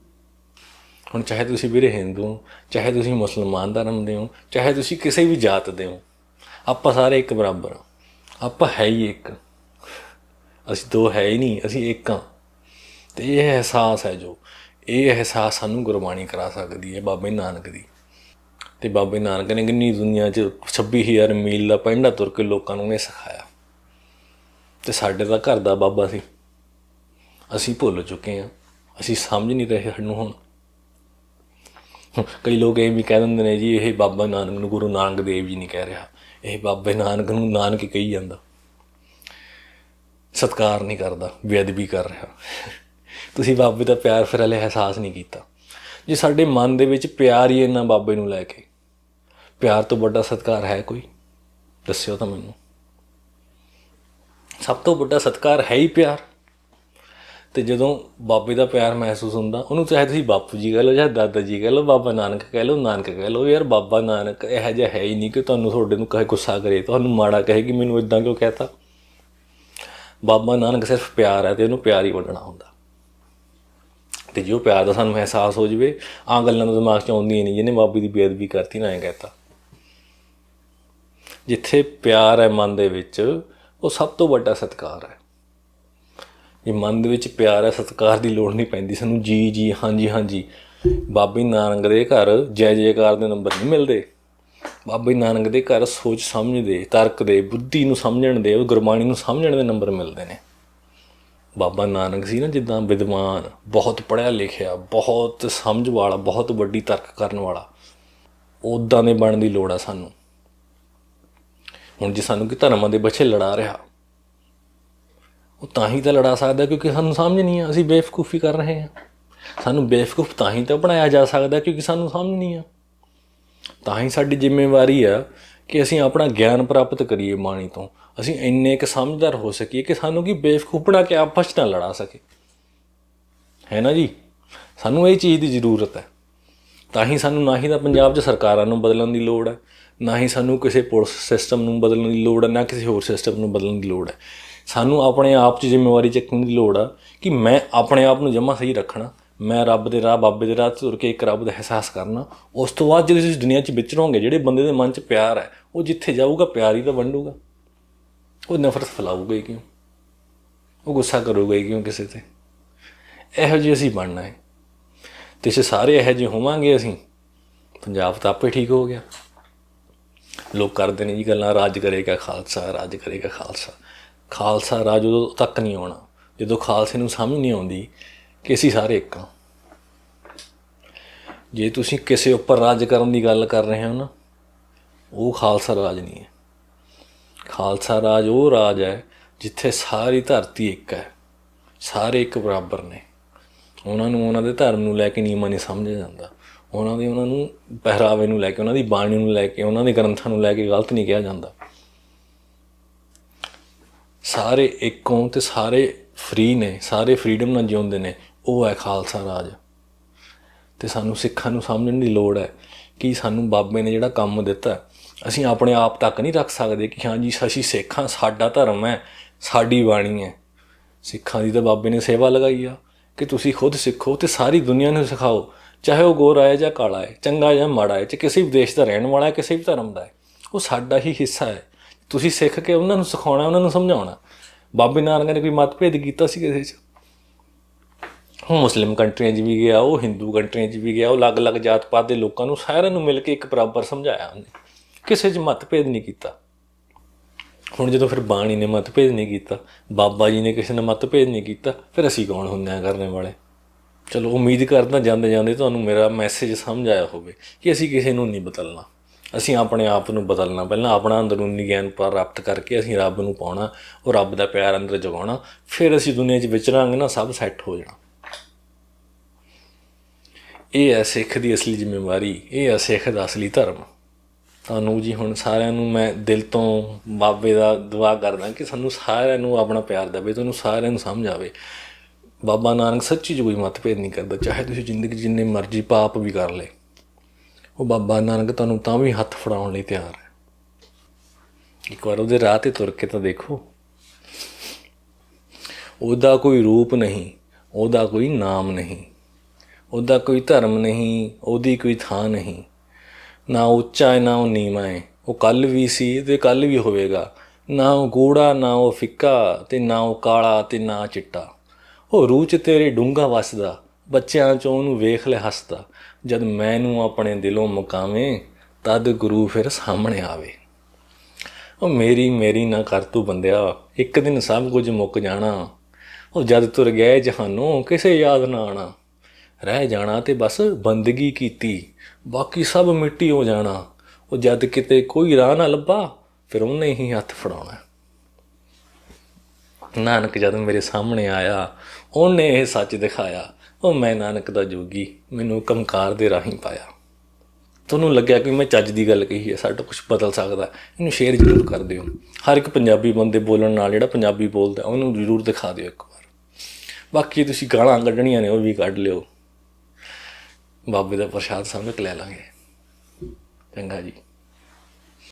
ਹੁਣ ਚਾਹੇ ਤੁਸੀਂ ਵੀਰੇ ਹਿੰਦੂ ਹੋ, ਚਾਹੇ ਤੁਸੀਂ ਮੁਸਲਮਾਨ ਧਰਮ ਦੇ ਹੋ ਚਾਹੇ ਤੁਸੀਂ ਕਿਸੇ ਵੀ ਜਾਤ ਦੇ ਹੋ ਆਪਾਂ ਸਾਰੇ ਇੱਕ ਬਰਾਬਰ ਆਪਾਂ ਹੈ ਹੀ ਇੱਕ। ਅਸੀਂ ਦੋ ਹੈ ਹੀ ਨਹੀਂ, ਅਸੀਂ ਇੱਕ ਹਾਂ। ਤੇ ਇਹ ਅਹਿਸਾਸ ਹੈ ਜੋ, ਇਹ ਅਹਿਸਾਸ ਸਾਨੂੰ ਗੁਰਬਾਣੀ ਕਰਾ ਸਕਦੀ ਹੈ ਬਾਬੇ ਨਾਨਕ ਦੀ। ਤੇ ਬਾਬੇ ਨਾਨਕ ਨੇ ਕਿੰਨੀ ਦੁਨੀਆ 'ਚ 26000 ਮੀਲ ਦਾ ਪੈਂਡਾ ਤੁਰ ਕੇ ਲੋਕਾਂ ਨੂੰ ਇਹ ਸਿਖਾਇਆ। ਤੇ ਸਾਡੇ ਦਾ ਘਰ ਦਾ ਬਾਬਾ ਸੀ। ਅਸੀਂ ਭੁੱਲ ਚੁੱਕੇ ਹਾਂ। ਅਸੀਂ ਸਮਝ ਨਹੀਂ ਰਹੇ ਸਾਨੂੰ ਹੁਣ। ਕਈ ਲੋਕ ਇਹ ਵੀ ਕਹਿ ਦਿੰਦੇ ਨੇ ਜੀ, ਇਹ ਬਾਬਾ ਨਾਨਕ ਨੂੰ ਗੁਰੂ ਨਾਨਕ ਦੇਵ ਜੀ ਨਹੀਂ ਕਹਿ ਰਿਹਾ। ਇਹ ਬਾਬੇ ਨਾਨਕ ਨੂੰ ਨਾਨਕ ਕਹੀ ਜਾਂਦਾ। ਸਤਕਾਰ ਨਹੀਂ ਕਰਦਾ, ਬੇਅਦਬੀ ਕਰ ਰਿਹਾ। ਤੁਸੀਂ ਬਾਬੇ ਦਾ ਪਿਆਰ ਫਿਰ ਹਲੇ ਅਹਿਸਾਸ ਨਹੀਂ ਕੀਤਾ। ਜੇ ਸਾਡੇ ਮਨ ਦੇ ਵਿੱਚ ਪਿਆਰ ਹੀ ਇੰਨਾ ਬਾਬੇ ਨੂੰ ਲੈ ਕੇ, ਪਿਆਰ ਤੋਂ ਵੱਡਾ ਸਤਕਾਰ ਹੈ ਕੋਈ? ਦੱਸਿਓ ਤਾਂ ਮੈਨੂੰ। ਸਭ ਤੋਂ ਵੱਡਾ ਸਤਕਾਰ ਹੈ ਹੀ ਪਿਆਰ। ਤੇ ਜਦੋਂ ਬਾਬੇ ਦਾ ਪਿਆਰ ਮਹਿਸੂਸ ਹੁੰਦਾ, ਉਹਨੂੰ ਚਾਹੇ ਤੁਸੀਂ ਬਾਪੂ ਜੀ ਕਹ ਲਓ ਜਾਂ ਦਾਦਾ ਜੀ ਕਹ ਲਓ, ਬਾਬਾ ਨਾਨਕ ਕਹ ਲਓ, ਨਾਨਕ ਕਹ ਲਓ, ਯਾਰ ਬਾਬਾ ਨਾਨਕ ਇਹੋ ਜਿਹਾ ਹੈ ਹੀ ਨਹੀਂ ਕਿ ਤੁਹਾਨੂੰ ਤੁਹਾਡੇ ਨੂੰ ਕਹੇ ਗੁੱਸਾ ਕਰੇ, ਤੁਹਾਨੂੰ ਮਾੜਾ ਕਹੇ ਕਿ ਮੈਨੂੰ ਇਦਾਂ ਕਿਉਂ ਕਹਤਾ? ਬਾਬਾ ਨਾਨਕ ਸਿਰਫ ਪਿਆਰ ਹੈ ਤੇ ਉਹਨੂੰ ਪਿਆਰ ਹੀ ਵੰਡਣਾ ਹੁੰਦਾ। ਤੇ ਉਹ ਪਿਆਰ ਦਾ ਸਾਨੂੰ ਅਹਿਸਾਸ ਹੋ ਜਵੇ ਆ ਗੱਲਾਂ ਤਾਂ ਦਿਮਾਗ 'ਚ ਆਉਂਦੀਆਂ ਨਹੀਂ, ਜਿਹਨੇ ਬਾਬੇ ਦੀ ਬੇਅਦਬੀ ਕਰਤੀ ਨਾ ਐ ਕਹਤਾ। ਜਿੱਥੇ ਪਿਆਰ ਹੈ ਮਨ ਦੇ ਵਿੱਚ, ਉਹ ਸਭ ਤੋਂ ਵੱਡਾ ਸਤਿਕਾਰ ਹੈ। ਜੇ ਮਨ ਦੇ ਵਿੱਚ ਪਿਆਰ ਹੈ, ਸਤਿਕਾਰ ਦੀ ਲੋੜ ਨਹੀਂ ਪੈਂਦੀ, ਸਾਨੂੰ ਜੀ ਜੀ, ਹਾਂਜੀ ਹਾਂਜੀ, ਬਾਬੇ ਨਾਨਕ ਦੇ ਘਰ ਜੈ ਜੈਕਾਰ ਦੇ ਨੰਬਰ ਨਹੀਂ ਮਿਲਦੇ। ਬਾਬੇ ਨਾਨਕ ਦੇ ਘਰ ਸੋਚ ਸਮਝ ਦੇ ਤਰਕ ਦੇ ਬੁੱਧੀ ਨੂੰ ਸਮਝਣ ਦੇ, ਉਹ ਗੁਰਬਾਣੀ ਨੂੰ ਸਮਝਣ ਦੇ ਨੰਬਰ ਮਿਲਦੇ ਨੇ। ਬਾਬਾ ਨਾਨਕ ਸੀ ਨਾ ਜਿੱਦਾਂ ਵਿਦਵਾਨ, ਬਹੁਤ ਪੜ੍ਹਿਆ ਲਿਖਿਆ, ਬਹੁਤ ਸਮਝ ਵਾਲਾ, ਬਹੁਤ ਵੱਡੀ ਤਰਕ ਕਰਨ ਵਾਲਾ। ਉਦਾਂ ਦੇ ਬਣਨ ਦੀ ਲੋੜ ਆ ਸਾਨੂੰ। ਹੁਣ ਜੇ ਸਾਨੂੰ ਕਿ ਧਰਮਾਂ ਦੇ ਬੱਚੇ ਲੜਾ ਰਿਹਾ, ਉਹ ਤਾਂ ਹੀ ਤਾਂ ਲੜਾ ਸਕਦਾ ਕਿਉਂਕਿ ਸਾਨੂੰ ਸਮਝ ਨਹੀਂ ਆ, ਅਸੀਂ ਬੇਵਕੂਫੀ ਕਰ ਰਹੇ ਹਾਂ ਸਾਨੂੰ ਬੇਵਕੂਫ ਤਾਂ ਹੀ ਤਾਂ ਬਣਾਇਆ ਜਾ ਸਕਦਾ ਕਿਉਂਕਿ ਸਾਨੂੰ ਸਮਝ ਨਹੀਂ ਆ। ਤਾਂ ਹੀ ਸਾਡੀ ਜ਼ਿੰਮੇਵਾਰੀ ਆ ਕਿ ਅਸੀਂ ਆਪਣਾ ਗਿਆਨ ਪ੍ਰਾਪਤ ਕਰੀਏ ਬਾਣੀ ਤੋਂ। ਅਸੀਂ ਇੰਨੇ ਕੁ ਸਮਝਦਾਰ ਹੋ ਸਕੀਏ ਕਿ ਸਾਨੂੰ ਕੀ ਬੇਵਕੂਫ ਬਣਾ ਕੇ ਆਪਸ 'ਚ ਲੜਾ ਸਕੇ। ਹੈ ਨਾ ਜੀ? ਸਾਨੂੰ ਇਹ ਚੀਜ਼ ਦੀ ਜ਼ਰੂਰਤ ਹੈ। ਤਾਂ ਹੀ ਸਾਨੂੰ ਨਾ ਹੀ ਤਾਂ ਪੰਜਾਬ 'ਚ ਸਰਕਾਰਾਂ ਨੂੰ ਬਦਲਣ ਦੀ ਲੋੜ ਹੈ, ਨਾ ਹੀ ਸਾਨੂੰ ਕਿਸੇ ਪੁਲਿਸ ਸਿਸਟਮ ਨੂੰ ਬਦਲਣ ਦੀ ਲੋੜ ਹੈ, ਨਾ ਕਿਸੇ ਹੋਰ ਸਿਸਟਮ ਨੂੰ ਬਦਲਣ ਦੀ ਲੋੜ ਹੈ। ਸਾਨੂੰ ਆਪਣੇ ਆਪ 'ਚ ਜ਼ਿੰਮੇਵਾਰੀ ਚੱਕਣ ਦੀ ਲੋੜ ਆ ਕਿ ਮੈਂ ਆਪਣੇ ਆਪ ਨੂੰ ਜਮਾ ਸਹੀ ਰੱਖਣਾ ਮੈਂ ਰੱਬ ਦੇ ਰਾਹ, ਬਾਬੇ ਦੇ ਰਾਹ ਤੁਰ ਕੇ ਇੱਕ ਰੱਬ ਦਾ ਅਹਿਸਾਸ ਕਰਨਾ। ਉਸ ਤੋਂ ਬਾਅਦ ਜਦੋਂ ਤੁਸੀਂ ਦੁਨੀਆ 'ਚ ਵਿਚਰੋਂਗੇ, ਜਿਹੜੇ ਬੰਦੇ ਦੇ ਮਨ 'ਚ ਪਿਆਰ ਹੈ, ਉਹ ਜਿੱਥੇ ਜਾਊਗਾ, ਪਿਆਰ ਹੀ ਤਾਂ ਵੰਡੂਗਾ। ਉਹ ਨਫ਼ਰਤ ਫੈਲਾਊਗਾ ਹੀ ਕਿਉਂ? ਉਹ ਗੁੱਸਾ ਕਰੂਗਾ ਹੀ ਕਿਉਂ ਕਿਸੇ ਤੇ? ਇਹੋ ਜਿਹੇ ਅਸੀਂ ਬਣਨਾ ਹੈ। ਤੇ ਜੇ ਸਾਰੇ ਇਹੋ ਜਿਹੇ ਹੋਵਾਂਗੇ ਅਸੀਂ। ਪੰਜਾਬ ਤਾਂ ਆਪੇ ਠੀਕ ਹੋ ਗਿਆ। ਲੋਕ ਕਰਦੇ ਨੇ ਜੀ ਗੱਲਾਂ, ਰਾਜ ਕਰੇਗਾ ਖਾਲਸਾ, ਰਾਜ ਕਰੇਗਾ ਖਾਲਸਾ। ਖਾਲਸਾ ਰਾਜ ਉਦੋਂ ਤੱਕ ਨਹੀਂ ਆਉਣਾ। ਜਦੋਂ ਖਾਲਸੇ ਨੂੰ ਸਮਝ ਨਹੀਂ ਆਉਂਦੀ ਕਿ ਅਸੀਂ ਸਾਰੇ ਇੱਕ ਹਾਂ। ਜੇ ਤੁਸੀਂ ਕਿਸੇ ਉੱਪਰ ਰਾਜ ਕਰਨ ਦੀ ਗੱਲ ਕਰ ਰਹੇ ਹੋ ਨਾ, ਉਹ ਖਾਲਸਾ ਰਾਜ ਨਹੀਂ ਹੈ। ਖਾਲਸਾ ਰਾਜ ਉਹ ਰਾਜ ਹੈ ਜਿੱਥੇ ਸਾਰੀ ਧਰਤੀ ਇੱਕ ਹੈ। ਸਾਰੇ ਇੱਕ ਬਰਾਬਰ ਨੇ। ਉਹਨਾਂ ਨੂੰ ਉਹਨਾਂ ਦੇ ਧਰਮ ਨੂੰ ਲੈ ਕੇ ਨਿਯਮਾਂ ਨਹੀਂ ਸਮਝਿਆ ਜਾਂਦਾ। ਉਹਨਾਂ ਦੇ ਉਹਨਾਂ ਨੂੰ ਪਹਿਰਾਵੇ ਨੂੰ ਲੈ ਕੇ, ਉਹਨਾਂ ਦੀ ਬਾਣੀ ਨੂੰ ਲੈ ਕੇ, ਉਹਨਾਂ ਦੇ ਗ੍ਰੰਥਾਂ ਨੂੰ ਲੈ ਕੇ ਗਲਤ ਨਹੀਂ ਕਿਹਾ ਜਾਂਦਾ। ਸਾਰੇ ਇੱਕੋਂ ਤੇ ਸਾਰੇ ਫ੍ਰੀ ਨੇ, ਸਾਰੇ ਫ੍ਰੀडम ਨਾਲ ਜਿਉਂਦੇ ਨੇ। ਉਹ ਹੈ ਖਾਲਸਾ ਰਾਜ। ਤੇ ਸਾਨੂੰ ਸਿੱਖਾਂ ਨੂੰ ਸਮਝਣ ਦੀ ਲੋੜ ਹੈ ਕਿ ਸਾਨੂੰ ਬਾਬੇ ਨੇ ਜਿਹੜਾ ਕੰਮ ਦਿੱਤਾ, ਅਸੀਂ ਆਪਣੇ ਆਪ ਤੱਕ ਨਹੀਂ ਰੱਖ ਸਕਦੇ ਕਿ ਹਾਂ ਜੀ, ਅਸੀਂ ਸਿੱਖਾਂ, ਸਾਡਾ ਧਰਮ ਹੈ, ਸਾਡੀ ਬਾਣੀ ਹੈ। ਸਿੱਖਾਂ ਦੀ ਤਾਂ ਬਾਬੇ ਨੇ ਸੇਵਾ ਲਗਾਈ ਆ ਕਿ ਤੁਸੀਂ ਖੁਦ ਸਿੱਖੋ ਤੇ ਸਾਰੀ ਦੁਨੀਆ ਨੂੰ ਸਿਖਾਓ, ਚਾਹੇ ਉਹ ਗੋਰਾ ਹੈ ਜਾਂ ਕਾਲਾ ਹੈ ਚੰਗਾ ਜਾਂ ਮਾੜਾ ਹੈ ਚ ਕਿਸੇ ਵੀ ਦੇਸ਼ ਦਾ ਰਹਿਣ ਵਾਲਾ ਹੈ, ਕਿਸੇ ਵੀ ਧਰਮ ਦਾ ਹੈ, ਉਹ ਸਾਡਾ ਹੀ ਹਿੱਸਾ ਹੈ। ਤੁਸੀਂ ਸਿੱਖ ਕੇ ਉਹਨਾਂ ਨੂੰ ਸਿਖਾਉਣਾ, ਉਹਨਾਂ ਨੂੰ ਸਮਝਾਉਣਾ। ਬਾਬੇ ਨਾਨਕ ਨੇ ਕੋਈ ਮਤਭੇਦ ਕੀਤਾ ਸੀ ਕਿਸੇ 'ਚ? ਮੁਸਲਿਮ ਕੰਟਰੀਆਂ 'ਚ ਵੀ ਗਿਆ, ਉਹ ਹਿੰਦੂ ਕੰਟਰੀਆਂ 'ਚ ਵੀ ਗਿਆ, ਉਹ ਅਲੱਗ-ਅਲੱਗ ਜਾਤ ਪਾਤ ਦੇ ਲੋਕਾਂ ਨੂੰ ਸਾਰਿਆਂ ਨੂੰ ਮਿਲ ਕੇ ਇੱਕ ਬਰਾਬਰ ਸਮਝਾਇਆ ਉਹਨੇ। ਕਿਸੇ 'ਚ ਮਤਭੇਦ ਨਹੀਂ ਕੀਤਾ। ਹੁਣ ਜਦੋਂ ਫਿਰ ਬਾਣੀ ਨੇ ਮਤਭੇਦ ਨਹੀਂ ਕੀਤਾ, ਬਾਬਾ ਜੀ ਨੇ ਕਿਸੇ ਨੇ ਮਤਭੇਦ ਨਹੀਂ ਕੀਤਾ, ਫਿਰ ਅਸੀਂ ਕੌਣ ਹੁੰਦੇ ਆ ਕਰਨ ਵਾਲੇ? ਚਲੋ, ਉਮੀਦ ਕਰਦਾ ਜਾਂਦੇ ਜਾਂਦੇ ਤੁਹਾਨੂੰ ਮੇਰਾ ਮੈਸੇਜ ਸਮਝ ਆਇਆ ਹੋਵੇ ਕਿ ਅਸੀਂ ਕਿਸੇ ਨੂੰ ਨਹੀਂ ਬਦਲਣਾ। ਅਸੀਂ ਆਪਣੇ ਆਪ ਨੂੰ ਬਦਲਣਾ। ਪਹਿਲਾਂ ਆਪਣਾ ਅੰਦਰੂਨੀ ਗਿਆਨ ਪ੍ਰਾਪਤ ਕਰਕੇ ਅਸੀਂ ਰੱਬ ਨੂੰ ਪਾਉਣਾ, ਉਹ ਰੱਬ ਦਾ ਪਿਆਰ ਅੰਦਰ ਜਗਾਉਣਾ, ਫਿਰ ਅਸੀਂ ਦੁਨੀਆ 'ਚ ਵਿਚਰਾਂਗੇ ਨਾ, ਸਭ ਸੈੱਟ ਹੋ ਜਾਣਾ। ਇਹ ਹੈ ਸਿੱਖ ਦੀ ਅਸਲੀ ਜ਼ਿੰਮੇਵਾਰੀ, ਇਹ ਹੈ ਸਿੱਖ ਦਾ ਅਸਲੀ ਧਰਮ। ਤੁਹਾਨੂੰ ਜੀ ਹੁਣ ਸਾਰਿਆਂ ਨੂੰ ਮੈਂ ਦਿਲ ਤੋਂ ਬਾਬੇ ਦਾ ਦੁਆ ਕਰਦਾ ਕਿ ਸਾਨੂੰ ਸਾਰਿਆਂ ਨੂੰ ਆਪਣਾ ਪਿਆਰ ਦੇਵੇ, ਤੁਹਾਨੂੰ ਸਾਰਿਆਂ ਨੂੰ ਸਮਝ ਆਵੇ। ਬਾਬਾ ਨਾਨਕ ਸੱਚੀ ਜੋ ਕੋਈ ਮਤਭੇਦ ਨਹੀਂ ਕਰਦਾ, ਚਾਹੇ ਤੁਸੀਂ ਜ਼ਿੰਦਗੀ 'ਚ ਜਿੰਨੇ ਮਰਜ਼ੀ ਪਾਪ ਵੀ ਕਰ ਲਏ। ਉਹ ਬਾਬਾ ਨਾਨਕ ਤੁਹਾਨੂੰ ਤਾਂ ਵੀ ਹੱਥ ਫੜਾਉਣ ਲਈ ਤਿਆਰ ਹੈ। ਇੱਕ ਵਾਰ ਉਹਦੇ ਰਾਹ ਤੇ ਤੁਰ ਕੇ ਤਾਂ ਦੇਖੋ। ਉਹਦਾ ਕੋਈ ਰੂਪ ਨਹੀਂ, ਉਹਦਾ ਕੋਈ ਨਾਮ ਨਹੀਂ। ਉਹਦਾ ਕੋਈ ਧਰਮ ਨਹੀਂ, ਉਹਦੀ ਕੋਈ ਥਾਂ ਨਹੀਂ। ਨਾ ਉੱਚਾ ਹੈ, ਨਾ ਉਹ ਨੀਵਾਂ ਹੈ। ਉਹ ਕੱਲ ਵੀ ਸੀ ਤੇ ਕੱਲ ਵੀ ਹੋਵੇਗਾ। ਨਾ ਉਹ ਗੂੜਾ, ਨਾ ਉਹ ਫਿੱਕਾ ਤੇ ਨਾ ਉਹ ਕਾਲਾ ਤੇ ਨਾ ਚਿੱਟਾ। ਉਹ ਰੂਹ 'ਚ ਤੇਰੇ ਡੂੰਘਾ ਵਸਦਾ, ਬੱਚਿਆਂ 'ਚੋਂ ਉਹਨੂੰ ਵੇਖ ਲੈ ਹੱਸਦਾ। ਜਦ ਮੈਨੂੰ ਆਪਣੇ ਦਿਲੋਂ ਮੁਕਾਵੇਂ, ਤਦ ਗੁਰੂ ਫਿਰ ਸਾਹਮਣੇ ਆਵੇ। ਉਹ ਮੇਰੀ ਮੇਰੀ ਨਾ ਕਰ ਤੂੰ ਬੰਦਿਆ, ਇੱਕ ਦਿਨ ਸਭ ਕੁਝ ਮੁੱਕ ਜਾਣਾ। ਉਹ ਜਦ ਤੁਰ ਗਏ ਜਹਾਨੋਂ, ਕਿਸੇ ਯਾਦ ਨਾ ਆਣਾ ਰਹਿ ਜਾਣਾ ਤੇ ਬਸ ਬੰਦਗੀ ਕੀਤੀ। ਬਾਕੀ ਸਭ ਮਿੱਟੀ ਹੋ ਜਾਣਾ। ਉਹ ਜਦ ਕਿਤੇ ਕੋਈ ਰਾਹ ਨਾ ਲੱਭਾ, ਫਿਰ ਉਹਨੇ ਹੀ ਹੱਥ ਫੜਾਉਣਾ। ਨਾਨਕ ਜਦ ਮੇਰੇ ਸਾਹਮਣੇ ਆਇਆ, ਉਹਨੇ ਇਹ ਸੱਚ ਦਿਖਾਇਆ, ਉਹ ਮੈਂ ਨਾਨਕ ਦਾ ਜੋਗੀ, ਮੈਨੂੰ ਕੰਕਾਰ ਦੇ ਰਾਹੀਂ ਪਾਇਆ। ਤੁਹਾਨੂੰ ਲੱਗਿਆ ਕਿ ਮੈਂ ਚੱਜ ਦੀ ਗੱਲ ਕਹੀ ਹੈ, ਸਾਡਾ ਕੁਝ ਬਦਲ ਸਕਦਾ ਇਹਨੂੰ ਸ਼ੇਅਰ ਜ਼ਰੂਰ ਕਰ ਦਿਓ। ਹਰ ਇੱਕ ਪੰਜਾਬੀ ਬੰਦੇ ਬੋਲਣ ਨਾਲ ਜਿਹੜਾ ਪੰਜਾਬੀ ਬੋਲਦਾ, ਉਹਨੂੰ ਜ਼ਰੂਰ ਦਿਖਾ ਦਿਓ ਇੱਕ ਵਾਰ। ਬਾਕੀ ਤੁਸੀਂ ਗਾਲਾਂ ਕੱਢਣੀਆਂ ਨੇ, ਉਹ ਵੀ ਕੱਢ ਲਿਓ। ਬਾਬੇ ਦਾ ਪ੍ਰਸ਼ਾਦ ਸਮਝ ਕੇ ਲੈ ਲਾਂਗੇ। ਚੰਗਾ ਜੀ।